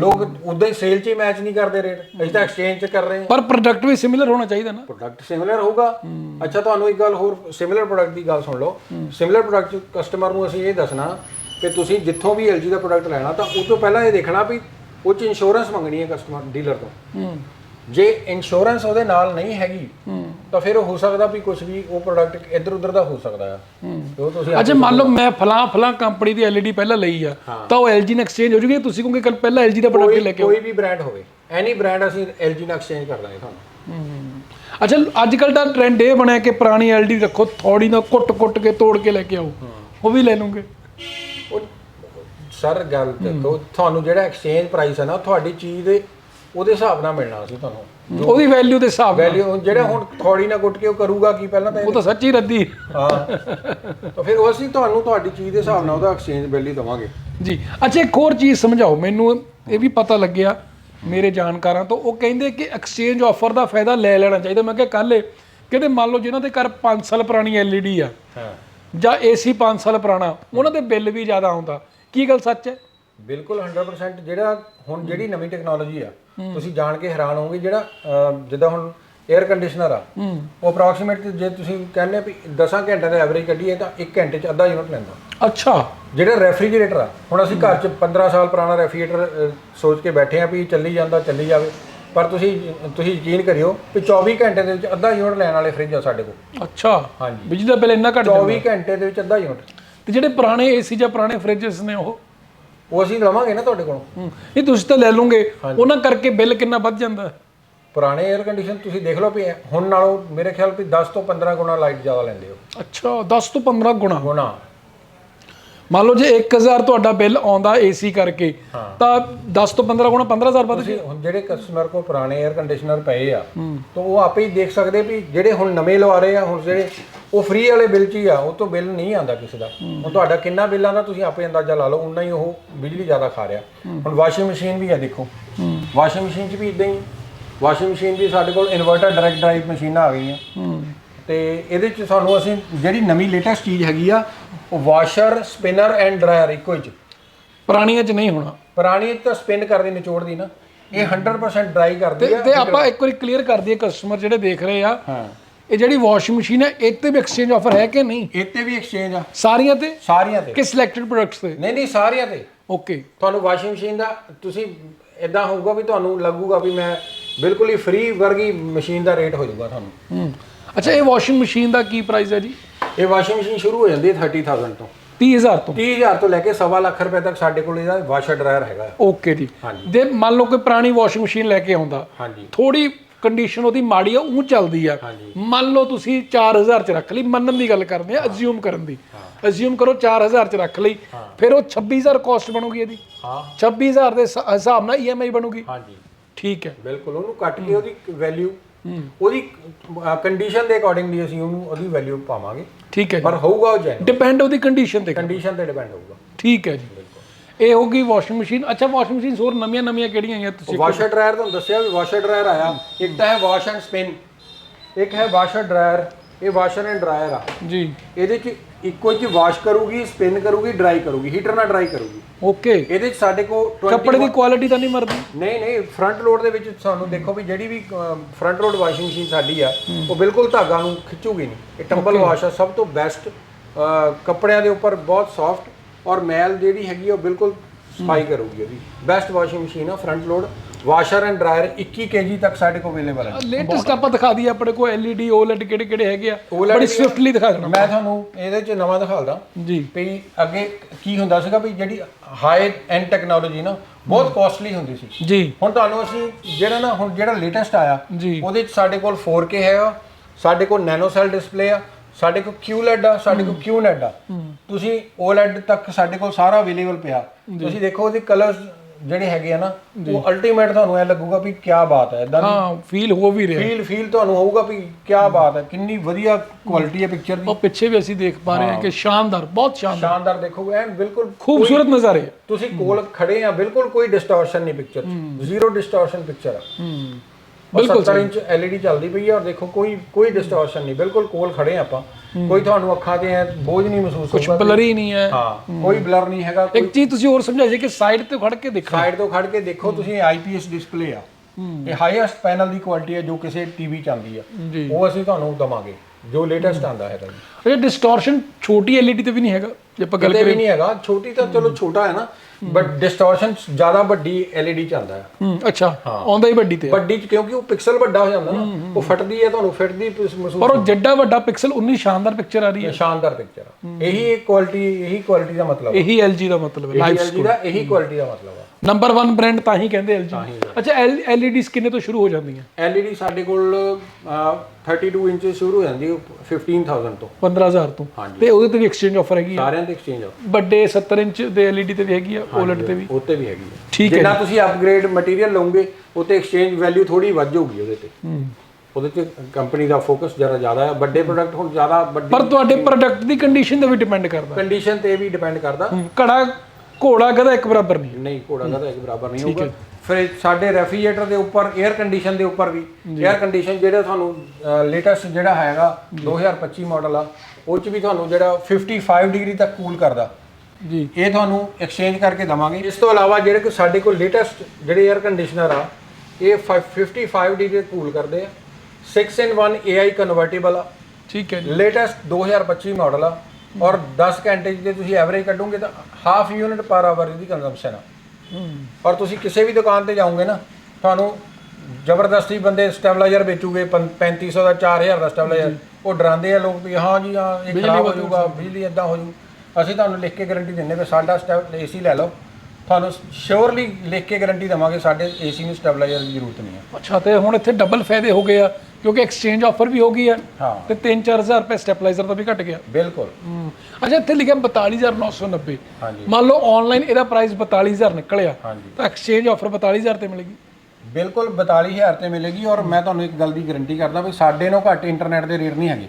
ਲੋਕ ਉਦਾਂ ਹੀ ਸੇਲ 'ਚ ਹੀ ਮੈਚ ਨਹੀਂ ਕਰਦੇ ਰੇਟ ਅਸੀਂ ਤਾਂ ਐਕਸਚੇਂਜ 'ਚ ਕਰ ਰਹੇ ਹਾਂ। ਪਰ ਪ੍ਰੋਡਕਟ ਵੀ ਸਿਮਿਲਰ ਹੋਣਾ ਚਾਹੀਦਾ ਨਾ। ਪ੍ਰੋਡਕਟ ਸਿਮਿਲਰ ਹੋਊਗਾ। ਅੱਛਾ ਤੁਹਾਨੂੰ ਇੱਕ ਗੱਲ ਹੋਰ ਸਿਮਿਲਰ ਪ੍ਰੋਡਕਟ ਦੀ ਗੱਲ ਸੁਣ ਲਓ। ਸਿਮਿਲਰ ਪ੍ਰੋਡਕਟ ਕਸਟਮਰ ਨੂੰ ਅਸੀਂ ਇਹ ਦੱਸਣਾ ਕਿ ਤੁਸੀਂ ਜਿੱਥੋਂ ਵੀ LG ਦਾ ਪ੍ਰੋਡਕਟ ਲੈਣਾ ਤਾਂ ਉਹ ਤੋਂ ਪਹਿਲਾਂ ਇਹ ਦੇਖਣਾ ਵੀ ਉਹ 'ਚ ਇੰਸ਼ੋਰੈਂਸ ਮੰਗਣੀ ਹੈ ਕਸਟਮਰ ਡੀਲਰ ਤੋਂ। ਜੇ ਇੰਸ਼ੋਰੈਂਸ ਉਹਦੇ ਨਾਲ ਨਹੀਂ ਹੈਗੀ ਤਾਂ ਫਿਰ ਹੋ ਸਕਦਾ ਵੀ ਕੁਝ ਵੀ ਉਹ ਪ੍ਰੋਡਕਟ ਇੱਧਰ ਉੱਧਰ ਦਾ ਹੋ ਸਕਦਾ ਆ। ਉਹ ਤੁਸੀਂ ਅੱਛਾ ਮੰਨ ਲਓ ਮੈਂ ਫਲਾਂ ਫਲਾਂ ਕੰਪਨੀ ਦੀ LED ਪਹਿਲਾਂ ਲਈ ਆ ਤਾਂ ਉਹ LG ਨਾਲ ਐਕਸਚੇਂਜ ਹੋ ਜੂਗੀ ਤੁਸੀਂ ਕਹੋਗੇ ਕੱਲ ਪਹਿਲਾਂ LG ਦਾ ਪ੍ਰੋਡਕਟ ਲੈ ਕੇ ਕੋਈ ਵੀ ਬ੍ਰਾਂਡ ਹੋਵੇ ਐਨੀ ਬ੍ਰਾਂਡ ਅਸੀਂ LG ਨਾਲ ਐਕਸਚੇਂਜ ਕਰ ਦਾਂਗੇ ਤੁਹਾਨੂੰ। ਅੱਛਾ ਅੱਜ ਕੱਲ ਦਾ ਟ੍ਰੈਂਡ ਇਹ ਬਣਿਆ ਕਿ ਪੁਰਾਣੀ LED ਰੱਖੋ ਥੋੜੀ ਨਾ ਕੁੱਟ-ਕੁੱਟ ਕੇ ਤੋੜ ਕੇ ਲੈ ਕੇ ਆਓ। ਉਹ ਵੀ ਲੈ ਲੂੰਗੇ ਸਰ ਗੱਲ ਦੇਖੋ ਤੁਹਾਨੂੰ ਜਿਹੜਾ ਐਕਸਚੇਂਜ ਪ੍ਰਾਈਸ ਹੈ ਨਾ ਤੁਹਾਡੀ ਚੀਜ਼ ਦੇ ਉਹਦੇ ਹਿਸਾਬ ਨਾਲ ਮਿਲਣਾ ਸੀ ਤੁਹਾਨੂੰ। ਉਹਦੀ ਵੈਲਿਊ ਦੇ ਹਿਸਾਬ ਨਾਲ। ਵੈਲਿਊ ਜਿਹੜਾ ਹੁਣ ਥੋੜੀ ਨਾ ਗੁੱਟ ਕੇ ਉਹ ਕਰੂਗਾ ਕੀ ਪਹਿਲਾਂ ਤਾਂ ਉਹ ਤਾਂ ਸੱਚੀ ਰੱਦੀ। ਹਾਂ। ਤਾਂ ਫਿਰ ਉਹ ਅਸੀਂ ਤੁਹਾਨੂੰ ਤੁਹਾਡੀ ਚੀਜ਼ ਦੇ ਹਿਸਾਬ ਨਾਲ ਉਹਦਾ ਐਕਸਚੇਂਜ ਵੈਲਿਊ ਦਵਾਂਗੇ। ਜੀ। ਅੱਛਾ ਇੱਕ ਹੋਰ ਚੀਜ਼ ਸਮਝਾਓ। ਮੈਨੂੰ ਇਹ ਵੀ ਪਤਾ ਲੱਗਿਆ ਮੇਰੇ ਜਾਣਕਾਰਾਂ ਤੋਂ। ਉਹ ਕਹਿੰਦੇ ਕਿ ਐਕਸਚੇਂਜ ਆਫਰ ਦਾ ਫਾਇਦਾ ਲੈ ਲੈਣਾ ਚਾਹੀਦਾ। ਮੈਂ ਕਿਹਾ ਕੱਲ ਕਹਿੰਦੇ ਮੰਨ ਲਓ ਜਿਨ੍ਹਾਂ ਦੇ ਘਰ 5 ਸਾਲ ਪੁਰਾਣੀ LED ਆ ਹਾਂ। ਜਾਂ AC 5 ਸਾਲ ਪੁਰਾਣਾ ਉਹਨਾਂ ਦੇ ਬਿੱਲ ਵੀ ਜ਼ਿਆਦਾ ਆਉਂਦਾ। ਕੀ ਗੱਲ ਸੱਚ ਹੈ? ਬਿਲਕੁਲ 100% ਜਿਹੜਾ ਹੁਣ ਜਿਹੜੀ ਨਵੀਂ ਟੈਕਨੋਲੋਜੀ ਆ ਤੁਸੀਂ ਜਾਣ ਕੇ ਹੈਰਾਨ ਹੋਵੋਗੇ ਜਿਹੜਾ ਜਿੱਦਾਂ ਹੁਣ 에ਅਰ ਕੰਡੀਸ਼ਨਰ ਆ ਉਹ ਅਪਰੋਕਸੀਮੇਟ ਜੇ ਤੁਸੀਂ ਕਹਿੰਦੇ ਵੀ 10 ਘੰਟਿਆਂ ਦਾ ਐਵਰੇਜ ਕੱਢੀਏ ਤਾਂ 1 ਘੰਟੇ ਚ ਅੱਧਾ ਯੂਨਿਟ ਲੈਂਦਾ। ਅੱਛਾ। ਜਿਹੜਾ ਰੈਫਰੀਜਰੇਟਰ ਆ ਹੁਣ ਅਸੀਂ ਘਰ 'ਚ 15 ਸਾਲ ਪੁਰਾਣਾ ਰੈਫਰੀਜਰੇਟਰ ਸੋਚ ਕੇ ਬੈਠੇ ਆ ਵੀ ਚੱਲੀ ਜਾਂਦਾ ਚੱਲੀ ਜਾਵੇ। ਪਰ ਤੁਸੀਂ ਤੁਸੀਂ ਯਕੀਨ ਕਰਿਓ ਕਿ 24 ਘੰਟੇ ਦੇ ਵਿੱਚ ਅੱਧਾ ਯੂਨਿਟ ਲੈਣ ਵਾਲੇ ਫ੍ਰਿਜ ਆ ਸਾਡੇ ਕੋਲ। ਅੱਛਾ। ਹਾਂਜੀ। ਬਿਜਲੀ ਦਾ ਬਿੱਲ ਇੰਨਾ ਘੱਟ ਜਾਂਦਾ 24 ਘੰਟੇ ਦੇ ਵਿੱਚ ਅੱਧਾ ਯੂਨਿਟ ਤੇ ਜਿਹੜੇ ਪੁਰਾਣੇ ਏਸੀ ਜਾਂ ਪੁਰਾਣੇ ਫ੍ਰਿਜਸ ਨੇ ਉਹ? ਉਹ ਅਸੀਂ ਲਵਾਂਗੇ ਨਾ ਤੁਹਾਡੇ ਕੋਲੋਂ। ਹੂੰ, ਨਹੀਂ ਤੁਸੀਂ ਤਾਂ ਲੈ ਲਓਗੇ। ਉਹਨਾਂ ਕਰਕੇ ਬਿੱਲ ਕਿੰਨਾ ਵੱਧ ਜਾਂਦਾ? ਹੈ? ਪੁਰਾਣੇ 에ਅਰ ਕੰਡੀਸ਼ਨ ਤੁਸੀਂ ਦੇਖ ਲਓ ਵੀ ਹੁਣ ਨਾਲੋਂ ਮੇਰੇ ਖਿਆਲ ਵੀ 10 ਤੋਂ 15 ਗੁਣਾ ਲਾਈਟ ਜ਼ਿਆਦਾ ਲੈਂਦੇ ਹੋ। ਅੱਛਾ 10 ਤੋਂ 15 ਗੁਣਾ। ਗੁਣਾ। ਮੰਨ ਲਓ ਜੇ 1000 ਤੁਹਾਡਾ ਬਿੱਲ ਆਉਂਦਾ ਏਸੀ ਕਰਕੇ ਤਾਂ 10 ਤੋਂ 15 ਗੁਣਾ 15000 ਵੱਧ ਤੁਸੀਂ ਹੁਣ ਜਿਹੜੇ ਕਸਟਮਰ ਕੋ ਪੁਰਾਣੇ 에ਅਰ ਕੰਡੀਸ਼ਨਰ ਪਏ ਆ ਤਾਂ ਉਹ ਆਪੇ ਹੀ ਦੇਖ ਸਕਦੇ ਵੀ ਜਿਹੜੇ ਹੁਣ ਨਵੇਂ ਲਵਾ ਰਹੇ ਆ ਹੁਣ ਜਿਹੜੇ ਉਹ ਫ੍ਰੀ ਵਾਲੇ ਬਿੱਲ 'ਚ ਹੀ ਆ ਉਹ ਤੋਂ ਬਿੱਲ ਨਹੀਂ ਆਉਂਦਾ ਕਿਸੇ ਦਾ। ਹੁਣ ਤੁਹਾਡਾ ਕਿੰਨਾ ਬਿੱਲ ਆਉਂਦਾ ਤੁਸੀਂ ਆਪੇ ਅੰਦਾਜ਼ਾ ਲਾ ਲਓ ਉਨਾ ਹੀ ਉਹ ਬਿਜਲੀ ਜ਼ਿਆਦਾ ਖਾ ਰਿਹਾ। ਹੁਣ ਵਾਸ਼ਿੰਗ ਮਸ਼ੀਨ ਵੀ ਆ ਦੇਖੋ। ਵਾਸ਼ਿੰਗ ਮਸ਼ੀਨ 'ਚ ਵੀ ਇਦਾਂ ਹੀ। ਵਾਸ਼ਿੰਗ ਮਸ਼ੀਨ ਵੀ ਸਾਡੇ ਕੋਲ ਇਨਵਰਟਰ ਡਾਇਰੈਕਟ ਡਰਾਈਵ ਮਸ਼ੀਨਾਂ ਆ ਗਈਆਂ। ਤੇ ਇਹਦੇ 'ਚ ਸਾਨੂੰ ਅਸੀਂ ਜਿਹੜੀ ਨਵੀਂ ਲੇਟੈਸਟ ਚੀਜ਼ ਹੈਗੀ ਆ ਵਾਸ਼ਰ ਸਪਿਨਰ ਐਂਡ ਡਰਾਇਰ ਇੱਕੋ ਹੀ 'ਚ। ਪੁਰਾਣੀਆਂ 'ਚ ਨਹੀਂ ਹੋਣਾ। ਪੁਰਾਣੀ ਤਾਂ ਸਪਿਨ ਕਰਦੀ ਨਿਚੋੜਦੀ ਨਾ। ਇਹ 100% ਡਰਾਈ ਕਰਦੀ ਆ ਤੇ ਆਪਾਂ ਇੱਕ ਵਾਰੀ ਕਲੀਅਰ ਕਰ ਦਈਏ ਕਸਟਮਰ ਜਿਹੜੇ ਦੇਖ ਰਹੇ ਆ। ਹਾਂ। ਇਹ ਜਿਹੜੀ ਵਾਸ਼ਿੰਗ ਮਸ਼ੀਨ ਹੈ ਤੇ ਵੀ ਐਕਸਚੇਂਜ ਆਫਰ ਹੈ ਕਿ ਨਹੀਂ? ਇੱਥੇ ਵੀ ਐਕਸਚੇਂਜ ਆ। ਸਾਰੀਆਂ ਤੇ? ਸਾਰੀਆਂ ਤੇ। ਕਿ ਸਿਲੈਕਟਡ ਪ੍ਰੋਡਕਟਸ ਤੇ? ਨਹੀਂ ਨਹੀਂ ਸਾਰੀਆਂ ਤੇ। ਓਕੇ ਤੁਹਾਨੂੰ ਵਾਸ਼ਿੰਗ ਮਸ਼ੀਨ ਦਾ ਤੁਸੀਂ ਇਦਾਂ ਹੋਊਗਾ ਵੀ ਤੁਹਾਨੂੰ ਲੱਗੂਗਾ ਵੀ ਮੈਂ ਬਿਲਕੁਲ ਹੀ ਫ੍ਰੀ ਵਰਗੀ ਮਸ਼ੀਨ ਦਾ ਰੇਟ ਹੋ ਜਾਊਗਾ ਤੁਹਾਨੂੰ। ਹੂੰ। ਅੱਛਾ ਇਹ ਵਾਸ਼ਿੰਗ ਮਸ਼ੀਨ ਦਾ ਕੀ ਪ੍ਰਾਈਸ ਹੈ ਜੀ? ਇਹ ਵਾਸ਼ਿੰਗ ਮਸ਼ੀਨ ਸ਼ੁਰੂ ਹੋ ਜਾਂਦੀ ਹੈ 30000 ਤੋਂ। 30000 ਤੋਂ। 30000 ਤੋਂ ਲੈ ਕੇ ਸਵਾ ਲੱਖ ਰੁਪਏ ਤੱਕ ਸਾਡੇ ਕੋਲ ਇਹਦਾ ਵਾਸ਼ਰ ਡਰਾਇਰ ਹੈਗਾ। ਓਕੇ ਜੀ। ਹਾਂਜੀ। ਜੇ ਮੰਨ ਲਓ ਕੋਈ ਪੁਰਾਣੀ ਵਾਸ਼ਿੰਗ ਮਸ਼ੀਨ ਲੈ ਕੇ ਆਉਂਦਾ ਹਾਂਜੀ। ਥੋੜੀ ਕੰਡੀਸ਼ਨ ਉਹਦੀ ਮਾੜੀ ਆ ਉਹ ਚੱਲਦੀ ਆ। ਹਾਂਜੀ। ਮੰਨ ਲਓ ਤੁਸੀਂ 4000 ਚ ਰੱਖ ਲਈ ਮੰਨਣ ਦੀ ਗੱਲ ਕਰਦੇ ਆ ਅਜ਼ਿਊਮ ਕਰਨ ਦੀ। ਅਜ਼ਿਊਮ ਕਰੋ 4000 ਚ ਰੱਖ ਲਈ ਫਿਰ ਉਹ 26000 ਕਾਸਟ ਬਣੂਗੀ ਇਹਦੀ। ਹਾਂ। 26000 ਦੇ ਹਿਸਾ- ਹਿਸਾਬ ਨਾਲ ਈਐਮਆਈ ਬਣੂਗੀ। ਹਾਂਜੀ। ਠੀਕ ਹੈ। ਬਿਲਕੁਲ ਉਹਨੂੰ ਕੱਟ ਕੇ ਉਹਦੀ ਵੈਲਿਊ ਉਹਦੀ ਕੰਡੀਸ਼ਨ ਦੇ ਅਕੋਰਡਿੰਗਲੀ ਅਸੀਂ ਉਹਨੂੰ ਉਹਦੀ ਵੈਲਿਊ ਪਾਵਾਂਗੇ। ਠੀਕ ਹੈ ਪਰ ਹੋਊਗਾ ਉਹ ਜੈਨ ਡਿਪੈਂਡ ਉਹਦੀ ਕੰਡੀਸ਼ਨ ਤੇ ਕੰਡੀਸ਼ਨ ਤੇ ਡਿਪੈਂਡ ਹੋਊਗਾ। ਠੀਕ ਹੈ ਜੀ। ਇਹ ਹੋਗੀ ਵਾਸ਼ਿੰਗ ਮਸ਼ੀਨ ਅੱਛਾ ਵਾਸ਼ਿੰਗ ਮਸ਼ੀਨ ਹੋਰ ਨਵੀਆਂ ਨਵੀਆਂ ਕਿਹੜੀਆਂ ਆਈਆਂ ਤੁਸੀਂ ਵਾਸ਼ਰ ਡਰਾਇਰ ਤੁਹਾਨੂੰ ਦੱਸਿਆ ਵੀ ਵਾਸ਼ਰ ਡਰਾਇਰ ਆਇਆ। ਇੱਕ ਤਾਂ ਹੈ ਵਾਸ਼ ਐਂਡ ਸਪਿਨ ਇੱਕ ਹੈ ਵਾਸ਼ਰ ਡਰਾਇਰ ਇਹ ਵਾਸ਼ਰ ਐਂਡ ਡਰਾਇਰ ਆ ਜੀ। ਇਹਦੇ ਚ ਇੱਕੋ ਚ ਵਾਸ਼ ਕਰੂਗੀ ਸਪਿਨ ਕਰੂਗੀ ਡਰਾਈ ਕਰੂਗੀ ਹੀਟਰ ਨਾਲ ਡਰਾਈ ਕਰੂਗੀ। ਓਕੇ। ਇਹਦੇ ਚ ਸਾਡੇ ਕੋਲ 20 ਕੱਪੜੇ ਦੀ ਕੁਆਲਿਟੀ ਤਾਂ ਨਹੀਂ ਮਰਦੀ? ਨਹੀਂ ਨਹੀਂ ਫਰੰਟ ਲੋਡ ਦੇ ਵਿੱਚ ਤੁਹਾਨੂੰ ਦੇਖੋ ਵੀ ਜਿਹੜੀ ਵੀ ਫਰੰਟ ਲੋਡ ਵਾਸ਼ਿੰਗ ਮਸ਼ੀਨ ਸਾਡੀ ਆ ਉਹ ਬਿਲਕੁਲ ਧਾਗਾ ਨੂੰ ਖਿੱਚੂਗੀ ਨਹੀਂ। ਇਹ ਟੰਬਲ ਵਾਸ਼ ਆ ਸਭ ਤੋਂ ਬੈਸਟ ਕੱਪੜਿਆਂ ਦੇ ਉੱਪਰ ਬਹੁਤ ਸੌਫਟ ਔਰ ਮੈਲ ਜਿਹੜੀ ਹੈਗੀ ਉਹ ਬਿਲਕੁਲ ਸਫ਼ਾਈ ਕਰੂਗੀ ਉਹਦੀ। ਬੈਸਟ ਵਾਸ਼ਿੰਗ ਮਸ਼ੀਨ ਆ front load washer and dryer 21 KG ਤੱਕ ਸਾਡੇ ਕੋਲ ਅਵੇਲੇਬਲ ਹੈ। ਲੇਟੈਸਟ ਆਪਾਂ ਦਿਖਾ ਦਈਏ ਆਪਣੇ ਕੋਲ LED OLED ਕਿਹੜੇ ਕਿਹੜੇ ਹੈਗੇ ਆ। OLED ਬੜੀ। ਸਵਿਫਟਲੀ ਦਿਖਾ ਦੇਣਾ। ਮੈਂ ਤੁਹਾਨੂੰ ਇਹਦੇ ਚ ਨਵਾਂ ਦਿਖਾਉਂਦਾ ਜੀ। ਵੀ ਅੱਗੇ ਕੀ ਹੁੰਦਾ ਸੀਗਾ ਵੀ ਜਿਹੜੀ ਹਾਈ ਐਂਡ ਟੈਕਨੋਲੋਜੀ ਨਾ ਬਹੁਤ ਕਾਸਟਲੀ ਹੁੰਦੀ ਸੀ। ਜੀ। ਹੁਣ ਤੁਹਾਨੂੰ ਅਸੀਂ ਜਿਹੜਾ ਨਾ ਹੁਣ ਜਿਹੜਾ ਲੇਟੈਸਟ ਆਇਆ ਉਹਦੇ ਚ ਸਾਡੇ ਕੋਲ 4K ਹੈਗਾ ਸਾਡੇ ਕੋਲ ਨੈਨੋ ਸੈਲ ਡਿਸਪਲੇ ਆ ਸਾਡੇ ਕੋਲ QLED ਆ ਸਾਡੇ ਕੋਲ QNED ਆ। ਤੁਸੀਂ OLED ਤੱਕ ਸਾਡੇ ਕੋਲ ਸਾਰਾ ਅਵੇਲੇਬਲ ਪਿਆ। ਤੁਸੀਂ ਦੇਖੋ ਉਹਦੇ ਕਲਰਸ ਜਿਹੜੇ ਹੈਗੇ ਆ ਨਾ ਉਹ ਅਲਟੀਮੇਟ ਤੁਹਾਨੂੰ ਐ ਲੱਗੂਗਾ ਵੀ ਕੀ ਬਾਤ ਹੈ ਇਦਾਂ ਹਾਂ ਫੀਲ ਹੋ ਵੀ ਰਿਹਾ। ਫੀਲ ਫੀਲ ਤੁਹਾਨੂੰ ਹੋਊਗਾ ਵੀ ਕੀ ਬਾਤ ਹੈ ਕਿੰਨੀ ਵਧੀਆ ਕੁਆਲਿਟੀ ਹੈ ਪਿਕਚਰ ਦੀ। ਉਹ ਪਿੱਛੇ ਵੀ ਅਸੀਂ ਦੇਖ ਪਾ ਰਹੇ ਹਾਂ ਕਿ ਸ਼ਾਨਦਾਰ ਬਹੁਤ ਸ਼ਾਨਦਾਰ। ਸ਼ਾਨਦਾਰ ਦੇਖੋਗੇ ਐਨ ਬਿਲਕੁਲ ਖੂਬਸੂਰਤ ਨਜ਼ਾਰੇ ਤੁਸੀਂ ਕੋਲ ਖੜੇ ਆ ਬਿਲਕੁਲ ਕੋਈ ਡਿਸਟੋਰਸ਼ਨ ਨਹੀਂ ਪਿਕਚਰ ਜ਼ੀਰੋ ਡਿਸਟੋਰਸ਼ਨ ਪਿਕਚਰ ਆ। ਬਿਲਕੁਲ 70 ਇੰਚ LED ਚੱਲਦੀ ਪਈ ਹੈ ਔਰ ਦੇਖੋ ਕੋਈ ਕੋਈ ਡਿਸਟੋਰਸ਼ਨ ਨਹੀਂ। ਬਿਲਕੁਲ ਕੋਲ ਖੜੇ ਆ ਆਪਾਂ। ਕੋਈ ਤੁਹਾਨੂੰ ਅੱਖਾਂ ਤੇ ਐ ਬੋਝ ਨਹੀਂ ਮਹਿਸੂਸ ਕੁਝ ਹੋਊਗਾ ਬਲਰ ਨਹੀਂ ਹੈ। ਹਾਂ ਕੋਈ ਬਲਰ ਨਹੀਂ ਹੈਗਾ ਕੋਈ ਇੱਕ ਚੀਜ਼ ਤੁਸੀਂ ਹੋਰ ਸਮਝਾਈਏ ਕਿ ਸਾਈਡ ਤੇ ਖੜ ਕੇ ਦੇਖਣਾ ਸਾਈਡ ਤੋਂ ਖੜ ਕੇ ਦੇਖੋ ਤੁਸੀਂ IPS ਡਿਸਪਲੇ ਆ। ਇਹ ਹਾਈਐਸਟ ਪੈਨਲ ਦੀ ਕੁਆਲਿਟੀ ਹੈ ਜੋ ਕਿਸੇ ਟੀਵੀ ਚ ਆਉਂਦੀ ਆ ਉਹ ਅਸੀਂ ਤੁਹਾਨੂੰ ਦਵਾਂਗੇ ਜੋ ਲੇਟੈਸਟ ਆਂਦਾ ਹੈਗਾ ਜੀ। ਇਹ ਡਿਸਟੋਰਸ਼ਨ ਛੋਟੀ LED ਤੇ ਵੀ ਨਹੀਂ ਹੈਗਾ ਜੇ ਆਪਾਂ ਗੱਲ ਵੀ ਨਹੀਂ ਹੈਗਾ। ਛੋਟੀ ਤਾਂ ਚਲੋ ਛੋਟਾ ਹੈ ਨਾ। ਬਟ ਡਿਸਟੋਰਸ਼ਨ ਜ਼ਿਆਦਾ ਵੱਡੀ LED ਚ ਆਂਦਾ ਹੈ ਹੂੰ ਅੱਛਾ ਆਉਂਦਾ ਹੀ ਵੱਡੀ ਤੇ ਆ। ਵੱਡੀ ਚ ਕਿਉਂਕਿ ਉਹ ਪਿਕਸਲ ਵੱਡਾ ਹੋ ਜਾਂਦਾ ਨਾ ਉਹ ਫਟਦੀ ਹੈ ਤੁਹਾਨੂੰ ਫਿਟਦੀ ਮਹਿਸੂਸ ਪਰ ਉਹ ਜੱਡਾ ਵੱਡਾ ਪਿਕਸਲ ਉਨੀ ਸ਼ਾਨਦਾਰ ਪਿਕਚਰ ਆ ਰਹੀ ਹੈ ਸ਼ਾਨਦਾਰ ਪਿਕਚਰ ਇਹੀ ਕੁਆਲਿਟੀ ਇਹੀ ਕੁਆਲਿਟੀ ਦਾ ਮਤਲਬ ਹੈ ਇਹੀ LG ਦਾ ਮਤਲਬ ਹੈ ਲਾਈਫ LG ਦਾ ਇਹੀ ਕੁਆਲਿਟੀ ਦਾ ਮਤਲਬ ਆ ਨੰਬਰ 1 ਬ੍ਰਾਂਡ ਤਾਂ ਹੀ ਕਹਿੰਦੇ LG ਅੱਛਾ LEDs ਕਿੰਨੇ ਤੋਂ ਸ਼ੁਰੂ ਹੋ ਜਾਂਦੀਆਂ LED ਸਾਡੇ ਕੋਲ ਅਹ, 32 ਇੰਚ ਸ਼ੁਰੂ ਹੋ ਜਾਂਦੀ ਹੈ 15000 ਤੋਂ। 15000 ਤੋਂ। ਹਾਂਜੀ। ਤੇ ਉਹਦੇ ਤੇ ਵੀ ਐਕਸਚੇਂਜ ਆਫਰ ਹੈਗੀ ਆ। ਸਾਰਿਆਂ ਦੇ ਐਕਸਚੇਂਜ ਆ ਵੱਡੇ 70 ਇੰਚ ਦੇ LED ਤੇ ਵੀ ਹੈਗੀ ਆ OLED ਤੇ ਵੀ। ਉੱਤੇ ਵੀ ਹੈਗੀ ਹੈ ਠੀਕ ਹੈ ਜਿੰਨਾ ਤੁਸੀਂ ਅਪਗ੍ਰੇਡ ਮਟੀਰੀਅਲ ਲਓਗੇ ਉੱਤੇ ਐਕਸਚੇਂਜ ਵੈਲਿਊ ਥੋੜੀ ਵੱਧ ਜਾਊਗੀ ਉਹਦੇ ਤੇ। ਹੂੰ। ਉਹਦੇ ਤੇ ਕੰਪਨੀ ਦਾ ਫੋਕਸ ਜਰਾ ਜ਼ਿਆਦਾ ਹੈ ਵੱਡੇ ਪ੍ਰੋਡਕਟ ਹੁਣ ਜ਼ਿਆਦਾ ਵੱਡੀ ਪਰ ਤੁਹਾਡੇ ਪ੍ਰੋਡਕਟ ਦੀ ਕੰਡੀਸ਼ਨ ਤੇ ਵੀ ਡਿਪੈਂਡ ਕਰਦਾ। ਕੰਡੀਸ਼ਨ ਤੇ ਵੀ ਡਿਪੈਂਡ ਕਰਦਾ। ਘੜਾ ਘੋੜਾ ਗਧਾ ਇੱਕ ਬਰਾਬਰ ਨਹੀਂ। ਨਹੀਂ ਘੋੜਾ ਦਾ ਇੱਕ ਬਰਾਬਰ ਨਹੀਂ। ਹੋਊਗਾ ਫਿਰ ਸਾਡੇ ਰੈਫਰੀਜਰੇਟਰ ਦੇ ਉੱਪਰ 에ਅਰ ਕੰਡੀਸ਼ਨ ਦੇ ਉੱਪਰ ਵੀ। 에ਅਰ ਕੰਡੀਸ਼ਨ ਜਿਹੜਾ ਤੁਹਾਨੂੰ ਲੇਟੈਸਟ ਜਿਹੜਾ ਹੈਗਾ 2025 ਮਾਡਲ ਆ ਉਹ ਚ ਵੀ ਤੁਹਾਨੂੰ ਜਿਹੜਾ 55 ਡਿਗਰੀ ਤੱਕ ਕੂਲ ਕਰਦਾ। ਜੀ। ਇਹ ਤੁਹਾਨੂੰ ਐਕਸਚੇਂਜ ਕਰਕੇ ਦਵਾਂਗੇ। ਇਸ ਤੋਂ ਇਲਾਵਾ ਜਿਹੜੇ ਕੋ ਸਾਡੇ ਕੋਲ ਲੇਟੈਸਟ ਜਿਹੜੇ 에ਅਰ ਕੰਡੀਸ਼ਨਰ ਆ ਇਹ 55 ਡਿਗਰੀ ਕੂਲ ਕਰਦੇ ਆ। 6 in 1 AI ਕਨਵਰਟੇਬਲ ਆ। ਠੀਕ ਹੈ ਜੀ। ਲੇਟੈਸਟ 2025 ਮਾਡਲ ਆ। ਔਰ 10 ਘੰਟੇ ਜੇ ਤੁਸੀਂ ਐਵਰੇਜ ਕੱਢੋਗੇ ਤਾਂ ਹਾਫ ਯੂਨਿਟ ਪਰ ਆਵਰ ਦੀ ਕੰਜ਼ੰਪਸ਼ਨ ਆ। ਔਰ ਤੁਸੀਂ ਕਿਸੇ ਵੀ ਦੁਕਾਨ ਤੇ ਜਾਓਗੇ ਨਾ ਤੁਹਾਨੂੰ ਜ਼ਬਰਦਸਤੀ ਬੰਦੇ ਸਟੈਬਲਾਈਜ਼ਰ ਵੇਚੂਗੇ 3500 ਦਾ 4000 ਦਾ ਸਟੈਬਲਾਈਜ਼ਰ। ਉਹ ਡਰਾਉਂਦੇ ਆ ਲੋਕ ਵੀ ਹਾਂ ਜੀ ਹਾਂ ਇਹ ਖਰਾਬ ਹੋ ਜਾਊਗਾ ਬਿਜਲੀ ਇਦਾਂ ਹੋ ਜੂ। ਅਸੀਂ ਤੁਹਾਨੂੰ ਲਿਖ ਕੇ ਗਾਰੰਟੀ ਦਿੰਨੇ ਵੀ ਸਾਡਾ ਸਟੈਬ ਏਸੀ ਲੈ ਲਓ। ਤੁਹਾਨੂੰ ਸ਼ੋਰਲੀ ਲਿਖ ਕੇ ਗਾਰੰਟੀ ਦੇਵਾਂਗੇ ਸਾਡੇ ਏਸੀ ਨੂੰ ਸਟੈਬਲਾਈਜ਼ਰ ਦੀ ਜ਼ਰੂਰਤ ਨਹੀਂ ਹੈ। ਅੱਛਾ ਤੇ ਹੁਣ ਇੱਥੇ ਡਬਲ ਫਾਇਦੇ ਹੋ ਗਏ ਆ ਕਿਉਂਕਿ ਐਕਸਚੇਂਜ ਆਫਰ ਵੀ ਹੋ ਗਈ ਆ ਹਾਂ। ਤੇ 3-4000 ਰੁਪਏ ਸਟੈਪਲਾਈਜ਼ਰ ਦਾ ਵੀ ਘਟ ਗਿਆ। ਬਿਲਕੁਲ। ਅੱਛਾ ਇੱਥੇ ਲਿਖਿਆ 42990 ਹਾਂਜੀ। ਮੰਨ ਲਓ ਆਨਲਾਈਨ ਇਹਦਾ ਪ੍ਰਾਈਸ 42000 ਨਿਕਲਿਆ ਹਾਂਜੀ। ਤਾਂ ਐਕਸਚੇਂਜ ਆਫਰ 42000 ਤੇ ਮਿਲੇਗੀ। ਬਿਲਕੁਲ 42000 ਤੇ ਮਿਲੇਗੀ ਔਰ ਮੈਂ ਤੁਹਾਨੂੰ ਇੱਕ ਗੱਲ ਦੀ ਗਾਰੰਟੀ ਕਰਦਾ ਵੀ ਸਾਡੇ ਨਾਲੋਂ ਘੱਟ ਇੰਟਰਨੈਟ ਦੇ ਰੇਟ ਨਹੀਂ ਹੈਗੇ।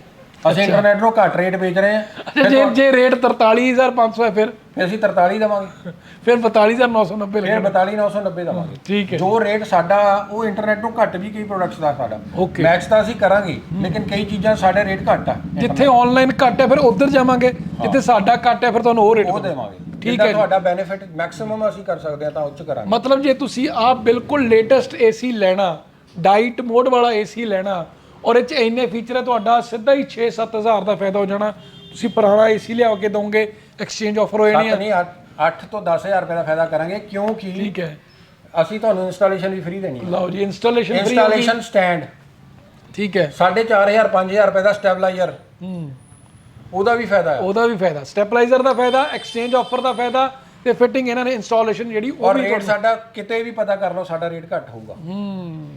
ਅਸੀਂ ਇੰਟਰਨੈਟ ਨੂੰ ਘੱਟ ਰੇਟ ਵੇਚ ਰਹੇ ਹਾਂ। ਅੱਛਾ ਜੇ ਜੇ ਰੇਟ 43500 ਹੈ ਫਿਰ? ਫਿਰ ਅਸੀਂ 43 ਦੇਵਾਂਗੇ। ਫਿਰ 42990 ਫਿਰ ਲੱਗੇਗਾ 42990 ਦੇਵਾਂਗੇ। ਠੀਕ ਹੈ ਜੋ। ਰੇਟ ਸਾਡਾ ਉਹ ਇੰਟਰਨੈਟ ਨੂੰ ਘੱਟ ਵੀ ਕਈ ਪ੍ਰੋਡਕਟਸ ਦਾ ਸਾਡਾ. ਮੈਚ ਤਾਂ ਅਸੀਂ ਕਰਾਂਗੇ ਲੇਕਿਨ ਕਈ ਚੀਜ਼ਾਂ ਸਾਡੇ ਰੇਟ ਘੱਟ ਆ। ਜਿੱਥੇ ਆਨਲਾਈਨ ਘੱਟ ਹੈ ਫਿਰ ਉਧਰ ਜਾਵਾਂਗੇ। ਜਿੱਥੇ ਸਾਡਾ ਘੱਟ ਹੈ ਫਿਰ ਤੁਹਾਨੂੰ ਉਹ ਰੇਟ ਉਹ ਦੇਵਾਂਗੇ। ਠੀਕ ਹੈ। ਤੁਹਾਡਾ ਬੈਨੀਫਿਟ ਮੈਕਸਿਮਮ ਅਸੀਂ ਕਰ ਸਕਦੇ ਹਾਂ ਤਾਂ ਉੱਚ ਕਰਾਂਗੇ। ਮਤਲਬ ਜੇ ਤੁਸੀਂ ਆਪ ਬਿਲਕੁਲ ਲੇਟੈਸਟ ਏਸੀ ਲੈਣਾ ਡਾਈਟ ਮੋਡ ਵਾਲਾ ਏਸੀ ਲੈਣਾ ਔਰ ਇਹ ਚ ਇੰਨੇ ਫੀਚਰ ਹੈ ਤੁਹਾਡਾ ਸਿੱਧਾ ਹੀ 6-7000 ਦਾ ਫਾਇਦਾ ਹੋ ਜਾਣਾ। ਤੁਸੀਂ ਪੁਰਾਣਾ ਏਸੀ ਲਿਆ ਕੇ ਦੋਗੇ ਐਕਸਚੇਂਜ ਆਫਰ ਹੋ ਜਾਣੀ ਹੈ ਨਹੀਂ 8 ਤੋਂ 10000 ਰੁਪਏ ਦਾ ਫਾਇਦਾ ਕਰਾਂਗੇ ਕਿਉਂਕਿ ਠੀਕ ਹੈ। ਅਸੀਂ ਤੁਹਾਨੂੰ ਇੰਸਟਾਲੇਸ਼ਨ ਵੀ ਫ੍ਰੀ ਦੇਣੀ ਹੈ ਲਓ ਜੀ ਇੰਸਟਾਲੇਸ਼ਨ ਫ੍ਰੀ ਇੰਸਟਾਲੇਸ਼ਨ ਸਟੈਂਡ ਠੀਕ ਹੈ। 4500 5000 ਰੁਪਏ ਦਾ ਸਟੈਬਲਾਈਜ਼ਰ ਹੂੰ। ਉਹਦਾ ਵੀ ਫਾਇਦਾ ਹੈ ਉਹਦਾ ਵੀ ਫਾਇਦਾ। ਸਟੈਪਲਾਈਜ਼ਰ ਦਾ ਫਾਇਦਾ ਐਕਸਚੇਂਜ ਆਫਰ ਦਾ ਫਾਇਦਾ ਤੇ ਫਿਟਿੰਗ ਇਹਨਾਂ ਨੇ ਇੰਸਟਾਲੇਸ਼ਨ ਜਿਹੜੀ ਉਹ ਵੀ ਰੇਟ ਸਾਡਾ ਕਿਤੇ ਵੀ ਪਤਾ ਕਰ ਲਓ ਸਾਡਾ ਰੇਟ ਘੱਟ ਹੋਊਗਾ। ਹੂੰ।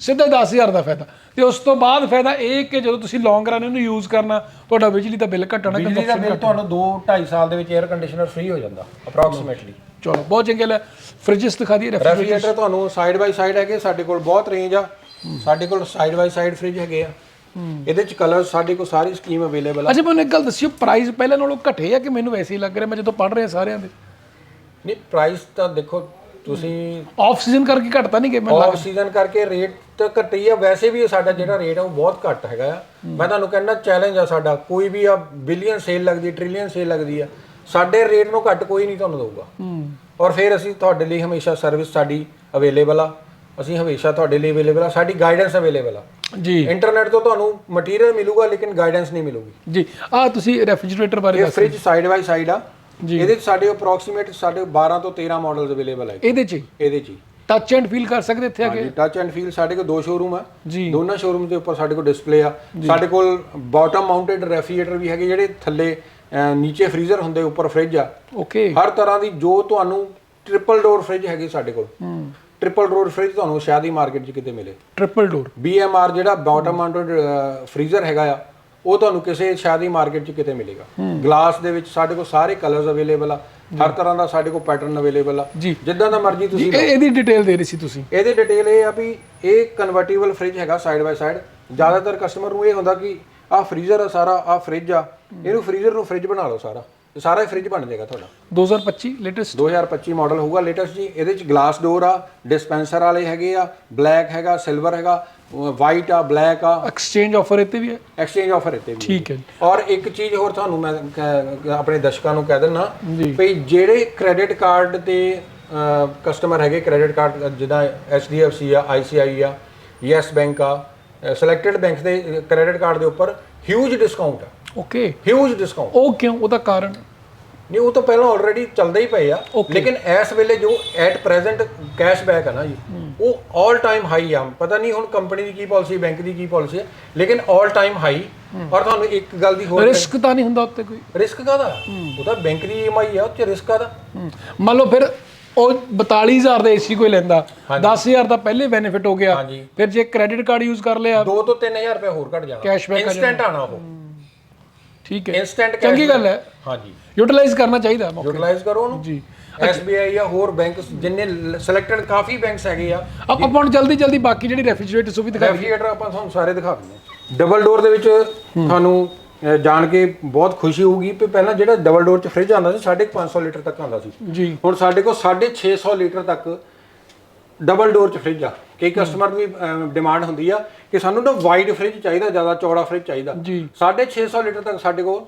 ਸਿੱਧਾ 10000 ਦਾ ਫਾਇਦਾ। ਤੇ ਉਸ ਤੋਂ ਬਾਅਦ ਫਾਇਦਾ ਇਹ ਕਿ ਜਦੋਂ ਤੁਸੀਂ ਲੌਂਗ ਰਨ ਇਹਨੂੰ ਯੂਜ਼ ਕਰਨਾ ਤੁਹਾਡਾ ਬਿਜਲੀ ਦਾ ਬਿੱਲ ਘਟਣਾ ਬਿਜਲੀ ਦਾ ਬਿੱਲ ਤੁਹਾਨੂੰ 2 2.5 ਸਾਲ ਦੇ ਵਿੱਚ 에ਅਰ ਕੰਡੀਸ਼ਨਰ ਫ੍ਰੀ ਹੋ ਜਾਂਦਾ ਅਪਰੋਕਸੀਮੇਟਲੀ ਚਲੋ ਬਹੁਤ ਚੰਗੇ ਲੈ ਫ੍ਰਿਜਸ ਦਿਖਾ ਦਈਏ ਰੈਫ੍ਰਿਜਰੇਟਰ ਤੁਹਾਨੂੰ ਸਾਈਡ ਬਾਈ ਸਾਈਡ ਹੈਗੇ ਸਾਡੇ ਕੋਲ ਬਹੁਤ ਰੇਂਜ ਆ। ਸਾਡੇ ਕੋਲ ਸਾਈਡ ਬਾਈ ਸਾਈਡ ਫ੍ਰਿਜ ਹੈਗੇ ਆ। ਇਹਦੇ ਚ ਕਲਰ ਸਾਡੇ ਕੋਲ ਸਾਰੀ ਸਕੀਮ ਅਵੇਲੇਬਲ ਆ। ਅੱਛਾ ਮੈਨੂੰ ਇੱਕ ਗੱਲ ਦੱਸਿਓ ਪ੍ਰਾਈਸ ਪਹਿਲਾਂ ਨਾਲੋਂ ਘਟੇ ਆ ਕਿ ਮੈਨੂੰ ਵੈਸੇ ਹੀ ਲੱਗ ਰਿਹਾ? ਮੈਂ ਜਦੋਂ ਪੜ੍ਹ ਰਿਹਾ ਸਾਰਿਆਂ ਦੇ। ਨਹੀਂ ਪ੍ਰਾਈਸ ਤਾਂ ਦੇਖੋ ਤੁਸੀਂ ਆਫ ਸੀਜ਼ਨ ਕਰਕੇ ਘਟਦਾ ਨਹੀਂ ਕਿ ਮੈਂ ਆਫ ਸੀਜ਼ਨ ਕਰਕੇ ਰੇਟ ਤਾਂ ਘੱਟੀ ਆ। ਵੈਸੇ ਵੀ ਸਾਡਾ ਜਿਹੜਾ ਰੇਟ ਆ ਉਹ ਬਹੁਤ ਘੱਟ ਹੈਗਾ ਆ। ਮੈਂ ਤੁਹਾਨੂੰ ਕਹਿੰਦਾ ਚੈਲੰਜ ਆ ਸਾਡਾ। ਕੋਈ ਵੀ ਆ ਬਿਲੀਅਨ ਸੇਲ ਲੱਗਦੀ ਟ੍ਰਿਲੀਅਨ ਸੇਲ ਲੱਗਦੀ ਆ। ਸਾਡੇ ਰੇਟ ਨੂੰ ਘੱਟ ਕੋਈ ਨਹੀਂ ਤੁਹਾਨੂੰ ਦਊਗਾ। ਹੂੰ। ਔਰ ਫਿਰ ਅਸੀਂ ਤੁਹਾਡੇ ਲਈ ਹਮੇਸ਼ਾ ਸਰਵਿਸ ਸਾਡੀ ਅਵੇਲੇਬਲ ਆ। ਅਸੀਂ ਹਮੇਸ਼ਾ ਤੁਹਾਡੇ ਲਈ ਅਵੇਲੇਬਲ ਆ। ਸਾਡੀ ਗਾਈਡੈਂਸ ਅਵੇਲੇਬਲ ਆ। ਜੀ। ਇੰਟਰਨੈਟ ਤੋਂ ਤੁਹਾਨੂੰ ਮਟੀਰੀਅਲ ਮਿਲੂਗਾ ਲੇਕਿਨ ਗਾਈਡੈਂਸ ਨਹੀਂ ਮਿਲੂਗੀ। ਜੀ। ਆ ਤੁਸੀਂ ਰੈਫ੍ਰਿਜਰੇਟਰ ਬਾਰੇ ਇਹ ਦੱਸ ਫ੍ਰਿਜ ਸਾਈਡ ਬਾਈ ਸਾਈਡ ਆ। ਇਹਦੇ 'ਚ ਸਾਡੇ ਅਪਰੋਕਸੀਮੇਟ ਸਾਡੇ 12 ਤੋਂ 13 ਮਾਡਲਸ ਅਵੇਲੇਬਲ ਹੈ ਇਹਦੇ 'ਚ ਇਹਦੇ 'ਚ ਟੱਚ ਐਂਡ ਫੀਲ ਕਰ ਸਕਦੇ ਇੱਥੇ ਆ ਕੇ? ਹਾਂਜੀ ਟੱਚ ਐਂਡ ਫੀਲ ਸਾਡੇ ਕੋਲ ਦੋ ਸ਼ੋਰੂਮ ਆ। ਦੋਨਾਂ ਸ਼ੋਰੂਮ ਦੇ ਉੱਪਰ ਸਾਡੇ ਕੋਲ ਡਿਸਪਲੇ ਆ। ਸਾਡੇ ਕੋਲ ਬਾਟਮ ਮਾਊਂਟਡ ਰੈਫਰੀਜਰੇਟਰ ਵੀ ਹੈਗੇ ਜਿਹੜੇ ਥੱਲੇ ਨੀਚੇ ਫ੍ਰੀਜ਼ਰ ਹੁੰਦੇ ਉੱਪਰ ਫ੍ਰਿਜ ਆ। ਓਕੇ। ਹਰ ਤਰ੍ਹਾਂ ਦੀ ਜੋ ਤੁਹਾਨੂੰ ਟ੍ਰਿਪਲ ਡੋਰ ਫ੍ਰਿਜ ਹੈਗੇ ਸਾਡੇ ਕੋਲ। ਹੂੰ। ਟ੍ਰਿਪਲ ਡੋਰ ਫ੍ਰਿਜ ਤੁਹਾਨੂੰ ਸ਼ਾਇਦ ਹੀ ਮਾਰਕੀਟ 'ਚ ਕਿਤੇ ਮਿਲੇ। ਟ੍ਰਿਪਲ ਡੋਰ BMR ਜਿਹੜਾ ਬਾਟਮ ਮਾਊਂਟਡ ਫ੍ਰੀਜ਼ਰ ਹੈਗਾ ਆ ਉਹ ਤੁਹਾਨੂੰ ਕਿਸੇ ਸ਼ਾਇਦ ਹੀ ਮਾਰਕੀਟ 'ਚ ਕਿਤੇ ਮਿਲੇਗਾ। ਗਲਾਸ ਦੇ ਵਿੱਚ ਸਾਡੇ ਕੋਲ ਸਾਰੇ ਕਲਰਸ ਅਵੇਲੇਬਲ ਆ। ਹਰ ਤਰ੍ਹਾਂ ਦਾ ਸਾਡੇ ਕੋਲ ਪੈਟਰਨ ਅਵੇਲੇਬਲ ਆ। ਜਿੱਦਾਂ ਦਾ ਮਰਜ਼ੀ ਤੁਸੀਂ ਇਹ ਇਹਦੀ ਡਿਟੇਲ ਦੇ ਰਹੀ ਸੀ ਤੁਸੀਂ। ਇਹਦੇ ਡਿਟੇਲ ਇਹ ਆ ਵੀ ਇਹ ਕਨਵਰਟੀਬਲ ਫ੍ਰਿਜ ਹੈਗਾ ਸਾਈਡ ਬਾਈ ਸਾਈਡ ਜ਼ਿਆਦਾਤਰ ਕਸਟਮਰ ਨੂੰ ਇਹ ਹੁੰਦਾ ਕਿ ਆਹ ਫ੍ਰੀਜ਼ਰ ਆ ਸਾਰਾ ਆਹ ਫ੍ਰਿਜ ਆ। ਇਹਨੂੰ ਫ੍ਰੀਜ਼ਰ ਨੂੰ ਫ੍ਰਿਜ ਬਣਾ ਲਓ ਸਾਰਾ। ਸਾਰਾ ਹੀ ਫ੍ਰਿਜ ਬਣ ਜਾਏਗਾ ਤੁਹਾਡਾ। 2025 ਲੇਟੈਸਟ 2025 ਮਾਡਲ ਹੋਊਗਾ ਲੇਟੈਸਟ ਜੀ। ਇਹਦੇ ਚ ਗਲਾਸ ਡੋਰ ਆ ਡਿਸਪੈਂਸਰ ਵਾਲੇ ਹੈਗੇ ਆ ਬਲੈਕ ਹੈਗਾ ਸਿਲਵਰ ਹੈਗਾ। ਵਾਈਟ ਆ ਬਲੈਕ ਆ। ਐਕਸਚੇਂਜ ਆਫਰ ਇੱਥੇ ਵੀ ਹੈ? ਐਕਸਚੇਂਜ ਆਫਰ ਇੱਥੇ ਵੀ ਠੀਕ ਹੈ। ਔਰ ਇੱਕ ਚੀਜ਼ ਹੋਰ ਤੁਹਾਨੂੰ ਮੈਂ ਆਪਣੇ ਦਰਸ਼ਕਾਂ ਨੂੰ ਕਹਿ ਦਿੰਨਾ। ਵੀ ਜਿਹੜੇ ਕ੍ਰੈਡਿਟ ਕਾਰਡ ਤੇ ਕਸਟਮਰ ਹੈਗੇ ਕ੍ਰੈਡਿਟ ਕਾਰਡ ਜਿੱਦਾਂ HDFC ਆ ICI ਆ ਯੈਸ ਬੈਂਕ ਆ ਸਿਲੈਕਟਡ ਬੈਂਕਸ ਦੇ ਕ੍ਰੈਡਿਟ ਕਾਰਡ ਦੇ ਉੱਪਰ ਹਿਊਜ ਡਿਸਕਾਊਂਟ ਆ। ਓਕੇ ਹਿਊਜ ਡਿਸਕਾਊਂਟ ਉਹ ਕਿਉਂ? ਉਹਦਾ ਕਾਰਨ? ਨਹੀਂ ਉਹ ਤਾਂ ਪਹਿਲਾਂ ਆਲਰੇਡੀ ਚੱਲਦੇ ਹੀ ਪਏ ਆ। ਲੇਕਿਨ ਇਸ ਵੇਲੇ ਜੋ ਐਟ ਪ੍ਰੈਜ਼ੈਂਟ ਕੈਸ਼ਬੈਕ ਹੈ ਨਾ ਜੀ ਉਹ 올 ਟਾਈਮ ਹਾਈ ਆ। ਪਤਾ ਨਹੀਂ ਹੁਣ ਕੰਪਨੀ ਦੀ ਕੀ ਪਾਲਿਸੀ ਬੈਂਕ ਦੀ ਕੀ ਪਾਲਿਸੀ ਹੈ ਲੇਕਿਨ 올 ਟਾਈਮ ਹਾਈ ਔਰ ਤੁਹਾਨੂੰ ਇੱਕ ਗੱਲ ਦੀ ਹੋਰ ਰਿਸਕ ਤਾਂ ਨਹੀਂ ਹੁੰਦਾ ਉੱਤੇ ਕੋਈ। ਰਿਸਕ ਕਾਦਾ ਉਹ ਤਾਂ ਬੈਂਕ ਦੀ EMI ਆ ਚ ਰਿਸਕ ਕਾਦਾ। ਮੰਨ ਲਓ ਫਿਰ ਉਹ 42000 ਦਾ ਏਸੀ ਕੋਈ ਲੈਂਦਾ 10000 ਦਾ ਪਹਿਲੇ ਬੈਨੀਫਿਟ ਹੋ ਗਿਆ। ਫਿਰ ਜੇ ਕ੍ਰੈਡਿਟ ਕਾਰਡ ਯੂਜ਼ ਕਰ ਲਿਆ 2 ਤੋਂ 3000 ਰੁਪਏ ਹੋਰ ਘਟ ਜਾਣਾ। ਆ ਇਨਸਟੈਂਟ ਆਣਾ ਉਹ। ਠੀਕ ਹੈ। ਇਨਸਟੈਂਟ ਚੰਗੀ ਗੱਲ ਹੈ। ਹਾਂਜੀ। ਯੂਟਿਲਾਈਜ਼ ਕਰਨਾ ਚਾਹੀਦਾ ਮੌਕੇ ਯੂਟਿਲਾਈਜ਼ ਕਰੋ ਉਹਨੂੰ। ਜੀ। SBI ਜਾਂ ਹੋਰ ਬੈਂਕ ਜਿੰਨੇ ਸਿਲੈਕਟਡ ਕਾਫੀ ਬੈਂਕਸ ਹੈਗੇ ਆ। ਆਪ ਹੁਣ ਜਲਦੀ ਜਲਦੀ ਬਾਕੀ ਜਿਹੜੀ ਰੈਫ੍ਰਿਜਰੇਟਰ ਵੀ ਦਿਖਾ ਰੈਫਰੀਜਰੇਟਰ ਆਪਾਂ ਤੁਹਾਨੂੰ ਸਾਰੇ ਦਿਖਾ ਦਿੰਦੇ ਡਬਲ ਡੋਰ ਦੇ ਵਿੱਚ ਤੁਹਾਨੂੰ ਜਾਣ ਕੇ ਬਹੁਤ ਖੁਸ਼ੀ ਹੋਊਗੀ ਕਿ ਪਹਿਲਾਂ ਜਿਹੜਾ ਡਬਲ ਡੋਰ ਚ ਫ੍ਰਿਜ ਆਉਂਦਾ ਸੀ 550 ਲੀਟਰ ਤੱਕ ਆਉਂਦਾ ਸੀ। ਜੀ। ਹੁਣ ਸਾਡੇ ਕੋਲ 650 ਲੀਟਰ ਤੱਕ ਡਬਲ ਡੋਰ ਚ ਫ੍ਰਿਜ ਆ। ਕਈ ਕਸਟਮਰ ਦੀ ਡਿਮਾਂਡ ਹੁੰਦੀ ਆ ਕਿ ਸਾਨੂੰ ਨਾ ਵਾਈਡ ਫ੍ਰਿਜ ਚਾਹੀਦਾ ਜ਼ਿਆਦਾ ਚੌੜਾ ਫ੍ਰਿਜ ਚਾਹੀਦਾ। ਜੀ। 650 ਲੀਟਰ ਤੱਕ ਸਾਡੇ ਕੋਲ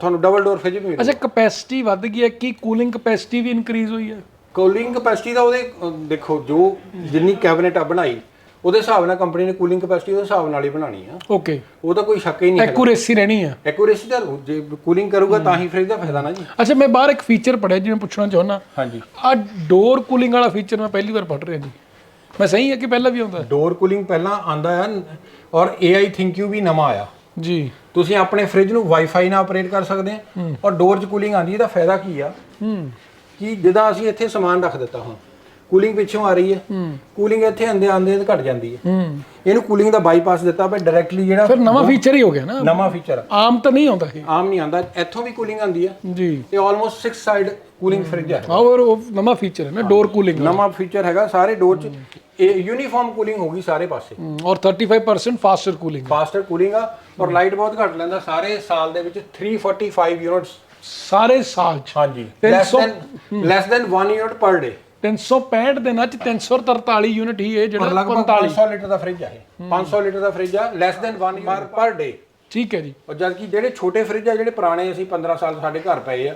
ਤੁਹਾਨੂੰ ਡਬਲ ਡੋਰ ਫ੍ਰਿਜ ਵੀ ਮਿਲੇਗਾ ਅੱਛਾ ਕਪੈਸਿਟੀ ਵੱਧ ਗਈ ਹੈ ਕੀ ਕੂਲਿੰਗ ਕਪੈਸਿਟੀ ਵੀ ਇਨਕਰੀਜ਼ ਹੋਈ ਹੈ? ਕੂਲਿੰਗ ਕਪੈਸਿਟੀ ਦਾ ਉਹਦੇ ਦੇਖੋ ਜੋ ਜਿੰਨੀ ਕੈਬਨਿਟ ਆ ਬਣਾਈ ਉਹਦੇ ਹਿਸਾਬ ਨਾਲ ਕੰਪਨੀ ਨੇ ਕੂਲਿੰਗ ਕਪੈਸਿਟੀ ਉਹਦੇ ਹਿਸਾਬ ਨਾਲ ਹੀ ਬਣਾਣੀ ਆ। ਓਕੇ ਉਹ ਤਾਂ ਕੋਈ ਸ਼ੱਕ ਹੀ ਨਹੀਂ ਹੈ ਐਕੂਰੇਸੀ ਰਹਿਣੀ ਹੈ ਐਕੂਰੇਸੀ ਦਾ ਜੇ ਕੂਲਿੰਗ ਕਰੂਗਾ ਤਾਂ ਹੀ ਫ੍ਰਿਜ ਦਾ ਫਾਇਦਾ ਨਾ ਜੀ। ਅੱਛਾ ਮੈਂ ਬਾਹਰ ਇੱਕ ਫੀਚਰ ਪੜਿਆ ਜਿਵੇਂ ਪੁੱਛਣਾ ਚਾਹੁੰਦਾ। ਹਾਂਜੀ। ਆ ਡੋਰ ਕੂਲਿੰਗ ਵਾਲਾ ਫੀਚਰ ਮੈਂ ਪਹਿਲੀ ਵਾਰ ਪੜ ਰਿਹਾ ਜੀ। ਮੈਂ ਸਹੀ ਹੈ ਕਿ ਪਹਿਲਾਂ ਵੀ ਆਉਂਦਾ? ਡੋਰ ਕੂਲਿੰਗ ਪਹਿਲਾਂ ਆਂਦਾ ਹੈ ਔਰ AI ਥਿੰਕਯੂ ਵੀ ਨਵਾਂ ਆਇਆ। ਜੀ। ਤੁਸੀਂ ਆਪਣੇ ਫ੍ਰਿਜ ਨੂੰ ਵਾਈਫਾਈ ਨਾਲ ਆਪਰੇਟ ਕਰ ਸਕਦੇ ਆ। ਔਰ ਡੋਰ 'ਚ ਕੂਲਿੰਗ ਆਂਦੀ ਇਹਦਾ ਫਾਇਦਾ ਕੀ ਆ? ਹੂੰ। ਕਿ ਜਿੱਦਾਂ ਅਸੀਂ ਇੱਥੇ ਸਮਾਨ ਰੱਖ ਦਿੱਤਾ ਹੁਣ ਕੂਲਿੰਗ ਪਿੱਛੋਂ ਆ ਰਹੀ ਹੈ। ਕੂਲਿੰਗ ਇੱਥੇ ਆਂਦੇ ਆਂਦੇ ਘਟ ਜਾਂਦੀ ਹੈ। ਹੂੰ। ਇਹਨੂੰ ਕੂਲਿੰਗ ਦਾ ਬਾਈਪਾਸ ਦਿੱਤਾ ਪਿਆ ਡਾਇਰੈਕਟਲੀ ਜਿਹੜਾ ਫਿਰ ਨਵਾਂ ਫੀਚਰ ਹੀ ਹੋ ਗਿਆ ਨਾ। ਨਵਾਂ ਫੀਚਰ ਆਮ ਤਾਂ ਨਹੀਂ ਆਉਂਦਾ ਇਹ। ਆਮ ਨਹੀਂ ਆਂਦਾ ਇੱਥੋਂ ਵੀ ਕੂਲਿੰਗ ਆਂਦੀ ਆ ਜੀ। ਇਹ ਆਲਮੋਸਟ 6 ਸਾਈਡ ਕੂਲਿੰਗ ਫ੍ਰਿਜ ਹੈ। ਔਰ ਉਹ ਨਵਾਂ ਫੀਚਰ ਹੈ ਨਾ ਡੋਰ ਕੂਲਿੰਗ ਨਵਾਂ ਫੀਚਰ ਹੈਗਾ। ਸਾਰੇ ਡੋਰ 'ਚ ਇਹ ਯੂਨੀਫਾਰਮ ਕੂਲਿੰਗ ਹੋਗੀ ਸਾਰੇ ਪਾਸੇ। ਔਰ 35% ਫਾਸਟਰ ਕੂਲਿੰਗ ਫਾਸਟਰ ਕੂਲਿੰਗ ਆ ਔਰ ਲਾਈਟ ਬਹੁਤ ਘੱਟ ਲੈਂਦਾ। ਸਾਰੇ ਸਾਲ ਦੇ ਵਿੱਚ 345 ਯੂਨਿਟਸ ਸਾਰੇ ਸਾਲ ਚ। ਹਾਂਜੀ। Less than less than 1 unit per day 365 ਦਿਨਾਂ ਚ 343 ਯੂਨਿਟ ਹੀ ਹੈ ਪਰ ਜਿਹੜਾ ਲਗਭਗ 45 500 ਲੀਟਰ ਦਾ ਫ੍ਰਿਜ ਆ ਇਹ। 500 ਲੀਟਰ ਦਾ ਫ੍ਰਿਜ ਆ ਲੈਸ ਦੈਨ 1 ਯੂਨਿਟ ਪਰ ਡੇ ਠੀਕ ਹੈ ਜੀ। ਔਰ ਜਦ ਕਿ ਜਿਹੜੇ ਛੋਟੇ ਫ੍ਰਿਜ ਆ ਜਿਹੜੇ ਪੁਰਾਣੇ ਅਸੀਂ 15 ਸਾਲ ਸਾਡੇ ਘਰ ਪਏ ਆ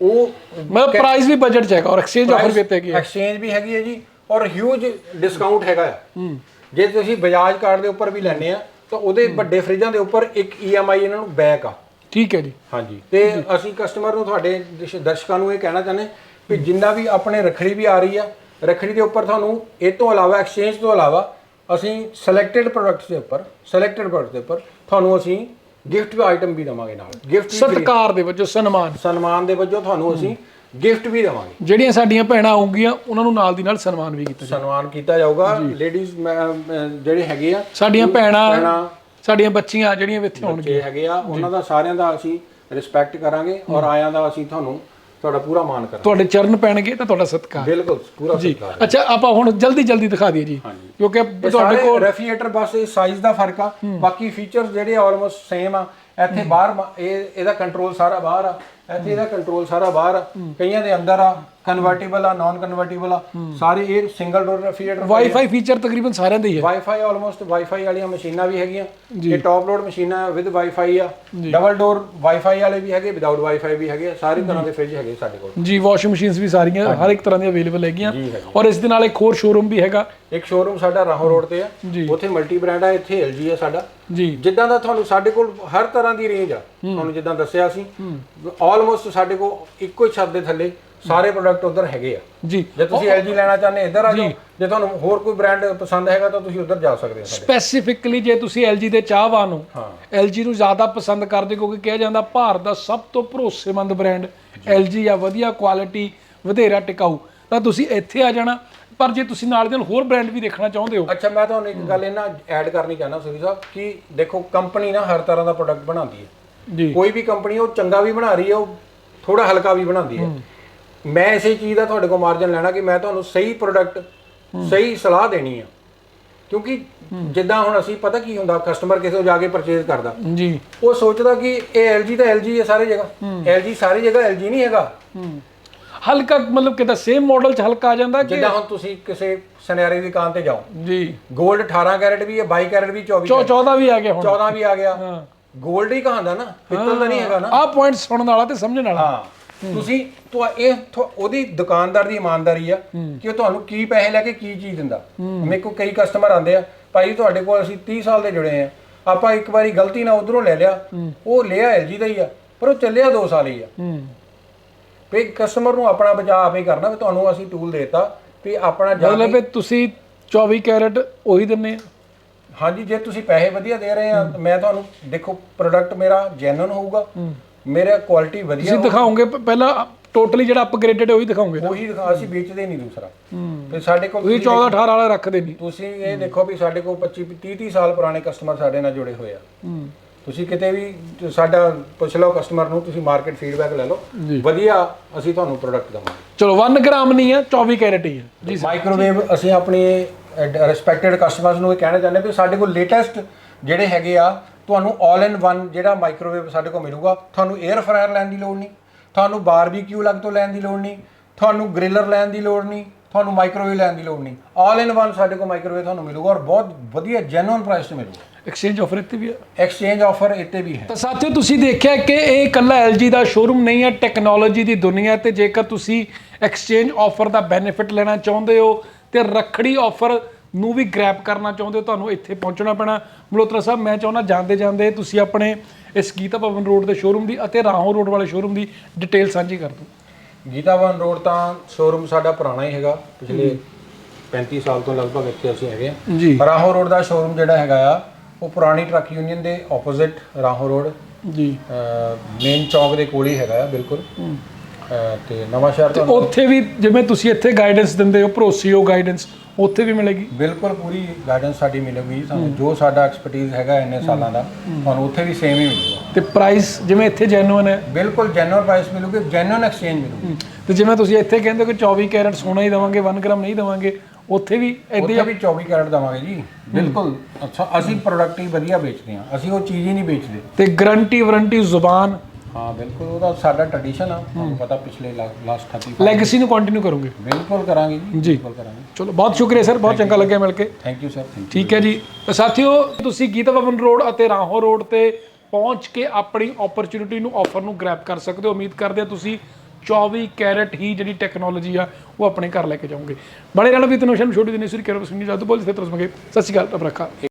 ਉਹ ਮਤਲਬ ਪ੍ਰਾਈਸ ਵੀ ਬਜਟ ਚ ਹੈਗਾ ਔਰ ਐਕਸਚੇਂਜ ਆਫਰ ਵੀ ਹੈਗੀ ਹੈ ਐਕਸਚੇਂਜ ਵੀ ਹੈਗੀ ਹੈ ਜੀ ਔਰ ਹਿਊਜ ਡਿਸਕਾਊਂਟ ਹੈਗਾ ਆ। ਜੇ ਤੁਸੀਂ ਬਜਾਜ ਕਾਰਡ ਦੇ ਉੱਪਰ ਵੀ ਲੈਣੇ ਆ ਤਾਂ ਉਹਦੇ ਵੱਡੇ ਫ੍ਰਿਜਾਂ ਦੇ ਉੱਪਰ ਇੱਕ EMI ਇਹਨਾਂ ਨੂੰ ਬੈਕ ਆ। ਠੀਕ ਹੈ ਜੀ। ਹਾਂਜੀ। ਤੇ ਅਸੀਂ ਕਸਟਮਰ ਨੂੰ ਤੁਹਾਡੇ ਦਰਸ਼- ਦਰਸ਼ਕਾਂ ਨੂੰ ਇਹ ਕਹਿਣਾ ਚਾਹੁੰਦੇ ਵੀ ਜਿੰਨਾ ਵੀ ਆਪਣੇ ਰਖੜੀ ਵੀ ਆ ਰਹੀ ਆ ਰਖੜੀ ਦੇ ਉੱਪਰ ਤੁਹਾਨੂੰ ਇਹ ਤੋਂ ਇਲਾਵਾ ਐਕਸਚੇਂਜ ਤੋਂ ਇਲਾਵਾ ਅਸੀਂ ਸਿਲੈਕਟਡ ਪ੍ਰੋਡਕਟਸ ਦੇ ਉੱਪਰ ਸਿਲੈਕਟਡ ਪ੍ਰੋਡਕਟ ਦੇ ਉੱਪਰ ਤੁਹਾਨੂੰ ਅਸੀਂ ਗਿਫਟ ਆਈਟਮ ਵੀ ਦੇਵਾਂਗੇ ਨਾਲ। ਗਿਫਟ ਵੀ। ਸਤਕਾਰ ਦੇ ਵਜੋਂ ਸਨਮਾਨ। ਸਨਮਾਨ ਦੇ ਵਜੋਂ ਤੁਹਾਨੂੰ ਅਸੀਂ ਗਿਫਟ ਵੀ ਦੇਵਾਂਗੇ। ਜਿਹੜੀਆਂ ਸਾਡੀਆਂ ਭੈਣਾਂ ਆਉਂਗੀਆਂ ਉਹਨਾਂ ਨੂੰ ਨਾਲ ਦੀ ਨਾਲ ਸਨਮਾਨ ਵੀ ਕੀਤਾ ਜਾਵੇ ਸਨਮਾਨ ਕੀਤਾ ਜਾਊਗਾ। ਲੇਡੀਜ਼ ਜਿਹੜੇ ਹੈਗੇ ਆ ਸਾਡੀਆਂ ਭੈਣਾਂ ਸਾਡੀਆਂ ਬੱਚੀਆਂ ਜਿਹੜੀਆਂ ਵੀ ਇੱਥੇ ਆਉਣਗੀਆਂ। ਬੱਚੇ ਹੈਗੇ ਆ ਉਹਨਾਂ ਦਾ ਸਾਰਿਆਂ ਦਾ ਅਸੀਂ ਰਿਸਪੈਕਟ ਕਰਾਂਗੇ ਔਰ ਆਇਆਂ ਦਾ ਅਸੀਂ ਤੁਹਾਨੂੰ ਤੁਹਾਡਾ ਪੂਰਾ ਮਾਣ ਕਰਾਂਗੇ। ਤੁਹਾਡੇ ਚਰਨ ਪੈਣਗੇ ਤਾਂ ਤੁਹਾਡਾ ਸਤਕਾਰ। ਬਿਲਕੁਲ ਪੂਰਾ ਜੀ। ਸਤਿਕਾਰ ਅੱਛਾ ਆਪਾਂ ਹੁਣ ਜਲਦੀ ਜਲਦੀ ਦਿਖਾ ਦਈਏ ਜੀ। ਹਾਂਜੀ। ਕਿਉਂਕਿ ਇਹ ਤੁਹਾਡੇ ਕੋਲ ਰੈਫਰੀਜਰੇਟਰ ਬਸ ਇਹ ਸਾਈਜ਼ ਦਾ ਫ਼ਰਕ ਆ। ਬਾਕੀ ਫੀਚਰਸ ਜਿਹੜੇ ਆਲਮੋਸਟ ਸੇਮ ਆ। ਇੱਥੇ ਬਾਹਰ ਮ- ਇਹ ਇਹਦਾ ਕੰਟਰੋਲ ਸਾਰਾ ਬਾਹਰ ਆ। ਇੱਥੇ ਇਹਦਾ ਕੰਟਰੋਲ ਸਾਰਾ ਬਾਹਰ ਆ। ਕਈਆਂ ਦੇ ਅੰਦਰ ਆ। ਕਨਵਰਟੀਬਲ ਆ ਨਾਨ ਕਨਵਰਟੀਬਲ ਆ ਸਾਰੇ ਇਹ single door refrigerator wifi feature ਤਕਰੀਬਨ ਸਾਰਿਆਂ ਦੇ ਹੀ ਹੈ ਵਾਈਫਾਈ ਆਲਮੋਸਟ ਵਾਈਫਾਈ ਵਾਲੀਆਂ ਮਸ਼ੀਨਾਂ ਵੀ ਹੈਗੀਆਂ। ਇਹ ਟੌਪ ਲੋਡ ਮਸ਼ੀਨਾਂ ਵਿਦ ਵਾਈਫਾਈ ਆ। ਡਬਲ ਡੋਰ ਵਾਈਫਾਈ ਵਾਲੇ ਵੀ ਹੈਗੇ ਵਿਦਆਊਟ ਵਾਈਫਾਈ ਵੀ ਹੈਗੇ ਸਾਰੇ ਤਰ੍ਹਾਂ ਦੇ ਫ੍ਰਿਜ ਹੈਗੇ ਸਾਡੇ ਕੋਲ। ਜੀ ਵਾਸ਼ਿੰਗ ਮਸ਼ੀਨਸ ਵੀ ਸਾਰੀਆਂ ਹਰ ਇੱਕ ਤਰ੍ਹਾਂ ਦੀਆਂ ਅਵੇਲੇਬਲ ਹੈਗੀਆਂ। ਔਰ ਇਸ ਦੇ ਨਾਲ ਇੱਕ ਹੋਰ ਸ਼ੋਰੂਮ ਵੀ ਹੈਗਾ। ਇੱਕ ਸ਼ੋਰੂਮ ਸਾਡਾ ਰਾਹੋਂ ਰੋਡ ਤੇ ਆ। ਉੱਥੇ ਮਲਟੀ ਬ੍ਰਾਂਡ ਆ ਇੱਥੇ LG ਆ ਸਾਡਾ। ਜੀ। ਜਿੱਦਾਂ ਦਾ ਤੁਹਾਨੂੰ ਸਾਡੇ ਕੋਲ ਹਰ ਤਰ੍ਹਾਂ ਦੀ ਰੇਂਜ ਆ। ਤੁਹਾਨੂੰ ਜਿੱਦਾਂ ਦੱਸਿਆ ਸੀ। ਆਲਮੋਸਟ ਸਾਡੇ ਕੋਲ ਇੱਕੋ ਹੀ ਛੱਤ ਦੇ ਥੱਲੇ ਸਾਰੇ ਪ੍ਰੋਡਕਟ ਉਧਰ ਹੈਗੇ ਆ। ਜੀ। ਜੇ ਤੁਸੀਂ LG ਲੈਣਾ ਚਾਹੁੰਦੇ ਇੱਧਰ ਆ ਜਾਓ ਜੇ ਤੁਹਾਨੂੰ ਹੋਰ ਕੋਈ ਬ੍ਰਾਂਡ ਪਸੰਦ ਹੈਗਾ ਤਾਂ ਤੁਸੀਂ ਉਧਰ ਜਾ ਸਕਦੇ ਹੋ ਸਾਡੇ। ਸਪੈਸੀਫਿਕਲੀ ਜੇ ਤੁਸੀਂ LG ਦੇ ਚਾਹਵਾਨ ਹੋ ਹਾਂ। LG ਨੂੰ ਜ਼ਿਆਦਾ ਪਸੰਦ ਕਰਦੇ ਕਿਉਂਕਿ ਕਿਹਾ ਜਾਂਦਾ ਭਾਰਤ ਦਾ ਸਭ ਤੋਂ ਭਰੋਸੇਮੰਦ ਬ੍ਰਾਂਡ LG ਆ ਵਧੀਆ ਕੁਆਲਿਟੀ ਵਧੇਰਾ ਟਿਕਾਊ। ਤਾਂ ਤੁਸੀਂ ਇੱਥੇ ਆ ਜਾਣਾ ਪਰ ਜੇ ਤੁਸੀਂ ਨਾਲ ਦੇ ਨਾਲ ਹੋਰ ਬ੍ਰਾਂਡ ਵੀ ਦੇਖਣਾ ਚਾਹੁੰਦੇ ਹੋ ਅੱਛਾ ਮੈਂ ਤੁਹਾਨੂੰ ਇੱਕ ਗੱਲ ਇਹਨਾਂ ਐਡ ਕਰਨੀ ਚਾਹੁੰਦਾ ਸੁਰੀ ਸਾਹਿਬ ਕਿ ਦੇਖੋ ਕੰਪਨੀ ਨਾ ਹਰ ਤਰ੍ਹਾਂ ਦਾ ਪ੍ਰੋਡਕਟ ਬਣਾਉਂਦੀ ਹੈ। ਜੀ। ਕੋਈ ਵੀ ਕੰਪਨੀ ਉਹ ਚੰਗਾ ਵੀ ਬਣਾ ਰਹੀ ਹੈ ਉਹ ਥੋੜਾ ਹਲਕਾ ਵੀ ਬਣਾਉਂਦੀ ਹੈ। ਮੈਂ ਇਸੇ ਚੀਜ਼ ਦਾ ਤੁਹਾਡੇ ਕੋਲ ਮਾਰਜਨ ਲੈਣਾ ਕਿ ਮੈਂ ਤੁਹਾਨੂੰ ਸਹੀ ਪ੍ਰੋਡਕਟ ਸਹੀ ਸਲਾਹ ਦੇਣੀ ਆ। ਕਿਉਂਕਿ ਜਿੱਦਾਂ ਹੁਣ ਅਸੀਂ ਪਤਾ ਕੀ ਹੁੰਦਾ ਕਸਟਮਰ ਕਿਸੇ ਤੋਂ ਜਾ ਕੇ ਪਰਚੇਜ਼ ਕਰਦਾ। ਜੀ। ਉਹ ਸੋਚਦਾ ਕਿ ਇਹ LG ਤਾਂ LG ਹੈ ਸਾਰੀ ਜਗ੍ਹਾ। LG ਸਾਰੀ ਜਗ੍ਹਾ LG ਨਹੀਂ ਹੈਗਾ। ਹਲਕਾ ਮਤਲਬ ਕਿਤਾ ਸੇਮ ਮਾਡਲ ਚ ਹਲਕਾ ਆ ਜਾਂਦਾ ਕਿ ਜਿੱਦਾਂ ਹੁਣ ਤੁਸੀਂ ਕਿਸੇ ਸੁਨਿਆਰੇ ਦੀ ਦੁਕਾਨ ਤੇ ਜਾਓ। ਜੀ। 골ਡ 18 ਕੈਰਟ ਵੀ ਹੈ 22 ਕੈਰਟ ਵੀ 24 ਚੌ 14 ਵੀ ਆ ਗਿਆ ਹੁਣ। 14 ਵੀ ਆ ਗਿਆ। ਹਾਂ। 골ਡ ਹੀ ਕਹਾਂਦਾ ਨਾ ਪਿੱਤਲ ਦਾ ਨਹੀਂ ਹੈਗਾ ਨਾ। ਆਹ ਪੁਆਇੰਟ ਸੁਣਨ ਵਾਲਾ ਤੇ ਸਮਝਣ ਵਾਲਾ। ਹਾਂ। ਤੁਸੀਂ ਤੁਹਾ ਇਹ ਤੁਹਾ- ਉਹਦੀ ਦੁਕਾਨਦਾਰ ਦੀ ਇਮਾਨਦਾਰੀ ਆ ਕਿ ਉਹ ਤੁਹਾਨੂੰ ਕੀ ਪੈਸੇ ਲੈ ਕੇ ਕੀ ਚੀਜ਼ ਦਿੰਦਾ। ਮੇਰੇ ਕੋਲ ਕਈ ਕਸਟਮਰ ਆਉਂਦੇ ਆ ਭਾਈ ਤੁਹਾਡੇ ਕੋਲ ਅਸੀਂ 30 ਸਾਲ ਦੇ ਜੁੜੇ ਆ ਆਪਾਂ ਇੱਕ ਵਾਰੀ ਗਲਤੀ ਨਾਲ ਉਧਰੋਂ ਲੈ ਲਿਆ ਉਹ ਲਿਆ LG ਦਾ ਹੀ ਆ ਪਰ ਉਹ ਚੱਲਿਆ 2 ਸਾਲ ਹੀ ਆ। ਹੂੰ। ਵੀ ਕਸਟਮਰ ਨੂੰ ਆਪਣਾ ਬਚਾਅ ਆਪੇ ਕਰਨਾ ਵੀ ਤੁਹਾਨੂੰ ਅਸੀਂ ਟੂਲ ਦੇਤਾ ਵੀ ਆਪਣਾ ਜਾ ਮਤਲਬ ਤੁਸੀਂ 24 ਕੈਰਟ ਉਹੀ ਦਿੰਨੇ ਆ। ਹਾਂਜੀ ਜੇ ਤੁਸੀਂ ਪੈਸੇ ਵਧੀਆ ਦੇ ਰਹੇ ਆ ਮੈਂ ਤੁਹਾਨੂੰ ਦੇਖੋ ਪ੍ਰੋਡਕਟ ਮੇਰਾ ਜੈਨੂਨ ਹੋਊਗਾ। ਮੇਰਾ ਕੁਆਲਿਟੀ ਵਧੀਆ ਤੁਸੀਂ ਦਿਖਾਓਗੇ ਪ- ਪਹਿਲਾਂ ਟੋਟਲੀ ਜਿਹੜਾ ਅਪਗ੍ਰੇਡਡ ਹੈ ਉਹੀ ਦਿਖਾਓਗੇ ਉਹੀ ਦਿਖਾ ਅਸੀਂ ਵੇਚਦੇ ਨਹੀਂ ਦੂਸਰਾ। ਤੇ ਸਾਡੇ ਕੋਲ ਤੁਸੀਂ 14 18 ਵਾਲਾ ਰੱਖਦੇ ਨਹੀਂ। ਤੁਸੀਂ ਇਹ ਦੇਖੋ ਵੀ ਸਾਡੇ ਕੋਲ 25 30 30 ਸਾਲ ਪੁਰਾਣੇ ਕਸਟਮਰ ਸਾਡੇ ਨਾਲ ਜੁੜੇ ਹੋਏ ਆ। ਹੂੰ। ਤੁਸੀਂ ਕਿਤੇ ਵੀ ਸਾਡਾ ਪੁੱਛ ਲਓ ਕਸਟਮਰ ਨੂੰ ਤੁਸੀਂ ਮਾਰਕੀਟ ਫੀਡਬੈਕ ਲੈ ਲਓ। ਵਧੀਆ ਅਸੀਂ ਤੁਹਾਨੂੰ ਪ੍ਰੋਡਕਟ ਦਵਾਂਗੇ। ਚਲੋ 1 ਗ੍ਰਾਮ ਨਹੀਂ ਹੈ 24 ਕੈਰਟ ਹੀ। ਹੈ ਜੀ ਮਾਈਕ੍ਰੋਵੇਵ ਅਸੀਂ ਆਪਣੇ ਰਿਸਪੈਕਟਡ ਕਸਟਮਰਸ ਨੂੰ ਇਹ ਕਹਿਣਾ ਚਾਹੁੰਦੇ ਵੀ ਸਾਡੇ ਕੋਲ ਲੇਟੈਸਟ ਜਿਹੜੇ ਹੈਗੇ ਆ ਤੁਹਾਨੂੰ ਆਲ ਇਨ ਵਨ ਜਿਹੜਾ ਮਾਈਕ੍ਰੋਵੇਵ ਸਾਡੇ ਕੋਲ ਮਿਲੂਗਾ ਤੁਹਾਨੂੰ 에ਅਰ ਫਰਾਇਰ ਲੈਣ ਦੀ ਲੋੜ ਨਹੀਂ ਤੁਹਾਨੂੰ ਬਾਰਬੀਕਿਊ ਲੱਗ ਤੋਂ ਲੈਣ ਦੀ ਲੋੜ ਨਹੀਂ ਤੁਹਾਨੂੰ ਗ੍ਰਿਲਰ ਲੈਣ ਦੀ ਲੋੜ ਨਹੀਂ ਤੁਹਾਨੂੰ ਮਾਈਕ੍ਰੋਵੇਵ ਲੈਣ ਦੀ ਲੋੜ ਨਹੀਂ। ਆਲ ਇਨ ਵਨ ਸਾਡੇ ਕੋਲ ਮਾਈਕ੍ਰੋਵੇਵ ਤੁਹਾਨੂੰ ਮਿਲੂਗਾ ਔਰ ਬਹੁਤ ਵਧੀਆ ਜੈਨੂਇਨ ਪ੍ਰਾਈਸ ਤੇ ਮਿਲੂਗਾ। ਐਕਸਚੇਂਜ ਆਫਰ ਇੱਥੇ ਵੀ ਹੈ? ਐਕਸਚੇਂਜ ਆਫਰ ਇੱਥੇ ਵੀ ਹੈ। ਤਾਂ ਸਾਥੀਓ ਤੁਸੀਂ ਦੇਖਿਆ ਕਿ ਇਹ ਇਕੱਲਾ LG ਦਾ ਸ਼ੋਰੂਮ ਨਹੀਂ ਹੈ ਟੈਕਨੋਲੋਜੀ ਦੀ ਦੁਨੀਆ ਤੇ ਜੇਕਰ ਤੁਸੀਂ ਐਕਸਚੇਂਜ ਆਫਰ ਦਾ ਬੈਨੀਫਿਟ ਲੈਣਾ ਚਾਹੁੰਦੇ ਹੋ ਤੇ ਰੱਖੜੀ ਆਫਰ ਨੂੰ ਵੀ ਗ੍ਰੈਬ ਕਰਨਾ ਚਾਹੁੰਦੇ ਹੋ ਤੁਹਾਨੂੰ ਇੱਥੇ ਪਹੁੰਚਣਾ ਪੈਣਾ। ਮਲੋਤਰਾ ਸਾਹਿਬ ਮੈਂ ਚਾਹੁੰਦਾ ਜਾਂਦੇ ਜਾਂਦੇ ਤੁਸੀਂ ਆਪਣੇ ਇਸ ਗੀਤਾ ਭਵਨ ਰੋਡ ਦੇ ਸ਼ੋਰੂਮ ਦੀ ਅਤੇ ਰਾਹੋਂ ਰੋਡ ਵਾਲੇ ਸ਼ੋਰੂਮ ਦੀ ਡਿਟੇਲ ਸਾਂਝੀ ਕਰ ਦਿਓ। ਗੀਤਾਵਨ ਰੋਡ ਤਾਂ ਸ਼ੋਰੂਮ ਸਾਡਾ ਪੁਰਾਣਾ ਹੀ ਹੈਗਾ। ਪਿਛਲੇ 35 ਸਾਲ ਤੋਂ ਲਗਭਗ ਇੱਥੇ ਅਸੀਂ ਹੈਗੇ ਆ ਜੀ। ਰਾਹੋਂ ਰੋਡ ਦਾ ਸ਼ੋਰੂਮ ਜਿਹੜਾ ਹੈਗਾ ਆ ਉਹ ਪੁਰਾਣੀ ਟਰੱਕ ਯੂਨੀਅਨ ਦੇ ਆਪੋਜ਼ਿਟ ਰਾਹੋਂ ਰੋਡ। ਜੀ। ਮੇਨ ਚੌਕ ਦੇ ਕੋਲ ਹੀ ਹੈਗਾ ਆ ਬਿਲਕੁਲ। ਤੇ ਨਵਾਂ ਸ਼ਹਿਰ ਤੋਂ ਉੱਥੇ ਵੀ ਜਿਵੇਂ ਤੁਸੀਂ ਇੱਥੇ ਗਾਈਡੈਂਸ ਦਿੰਦੇ ਹੋ ਭਰੋਸੇਯੋਗ ਗਾਈਡੈਂਸ ਉੱਥੇ ਵੀ ਮਿਲੇਗੀ? ਬਿਲਕੁਲ ਪੂਰੀ ਗਾਈਡੈਂਸ ਸਾਡੀ ਮਿਲੇਗੀ ਸਾਨੂੰ। ਜੋ ਸਾਡਾ ਐਕਸਪਰਟੀਜ਼ ਹੈਗਾ ਇੰਨੇ ਸਾਲਾਂ ਦਾ ਤੁਹਾਨੂੰ ਉੱਥੇ ਵੀ ਸੇਮ ਹੀ ਮਿਲੂਗਾ। ਤੇ ਪ੍ਰਾਈਸ ਜਿਵੇਂ ਇੱਥੇ ਜੈਨੂਇਨ ਹੈ? ਬਿਲਕੁਲ ਜੈਨੂਅਲ ਪ੍ਰਾਈਸ ਮਿਲੂਗੀ ਜੈਨੂਅਲ ਐਕਸਚੇਂਜ ਮਿਲੂਗੀ। ਤੇ ਜਿਵੇਂ ਤੁਸੀਂ ਇੱਥੇ ਕਹਿੰਦੇ ਹੋ ਕਿ 24 ਕੈਰਟ ਸੋਨਾ ਹੀ ਦੇਵਾਂਗੇ 1 ਗ੍ਰਾਮ ਨਹੀਂ ਦੇਵਾਂਗੇ ਉੱਥੇ ਵੀ ਇਦਾਂ ਉੱਥੇ ਵੀ 24 ਕੈਰਟ ਦਵਾਂਗੇ ਜੀ। ਬਿਲਕੁਲ। ਅੱਛਾ ਅਸੀਂ ਪ੍ਰੋਡਕਟ ਹੀ ਵਧੀਆ ਵੇਚਦੇ ਹਾਂ ਅਸੀਂ ਉਹ ਚੀਜ਼ ਹੀ ਨਹੀਂ ਵੇਚਦੇ। ਤੇ ਗਾਰੰਟੀ ਵਾਰੰਟੀ ਜ਼ੁਬਾਨ ਹਾਂ ਬਿਲਕੁਲ ਉਹਦਾ ਸਾਡਾ ਟ੍ਰੈਡੀਸ਼ਨ ਆ ਤੁਹਾਨੂੰ ਪਤਾ ਪਿਛਲੇ ਲਾਸਟ 35 ਲੈਗੇਸੀ ਨੂੰ ਕੰਟੀਨਿਊ ਕਰੋਗੇ? ਬਿਲਕੁਲ ਕਰਾਂਗੇ ਜੀ ਬਿਲਕੁਲ ਕਰਾਂਗੇ। ਚਲੋ ਬਹੁਤ ਸ਼ੁਕਰੀਆ ਸਰ ਬਹੁਤ ਚੰਗਾ ਲੱਗਿਆ ਮਿਲ ਕੇ। ਥੈਂਕ ਯੂ ਸਰ ਠੀਕ ਹੈ ਜੀ। ਸਾਥੀਓ ਤੁਸੀਂ ਗੀਤਾ ਭਵਨ ਰੋਡ ਅਤੇ ਰਾਹੋਂ ਰੋਡ ਤੇ ਪਹੁੰਚ ਕੇ ਆਪਣੀ ਓਪਰਚ्युनिटी ਨੂੰ ਆਫਰ ਨੂੰ ਗ੍ਰੈਬ ਕਰ ਸਕਦੇ ਹੋ। ਉਮੀਦ ਕਰਦੇ ਹਾਂ ਤੁਸੀਂ 24 ਕੈਰਟ ਹੀ ਜਿਹੜੀ ਟੈਕਨੋਲੋਜੀ ਆ ਉਹ ਆਪਣੇ ਘਰ ਲੈ ਕੇ ਜਾਓਗੇ। ਬੜੇ ਰਹਿਣਾ ਵੀ ਤਨੋਸ਼ਨ ਛੋਟੀ ਦਿਨੇ ਸ੍ਰੀ ਕਰਮ ਸਿੰਘ ਜੀ ਜਾਦੂ ਬੋਲ ਸੇ ਤਰਸ ਮਗੇ ਸਤਿ ਸ਼੍ਰੀ ਅਕਾਲ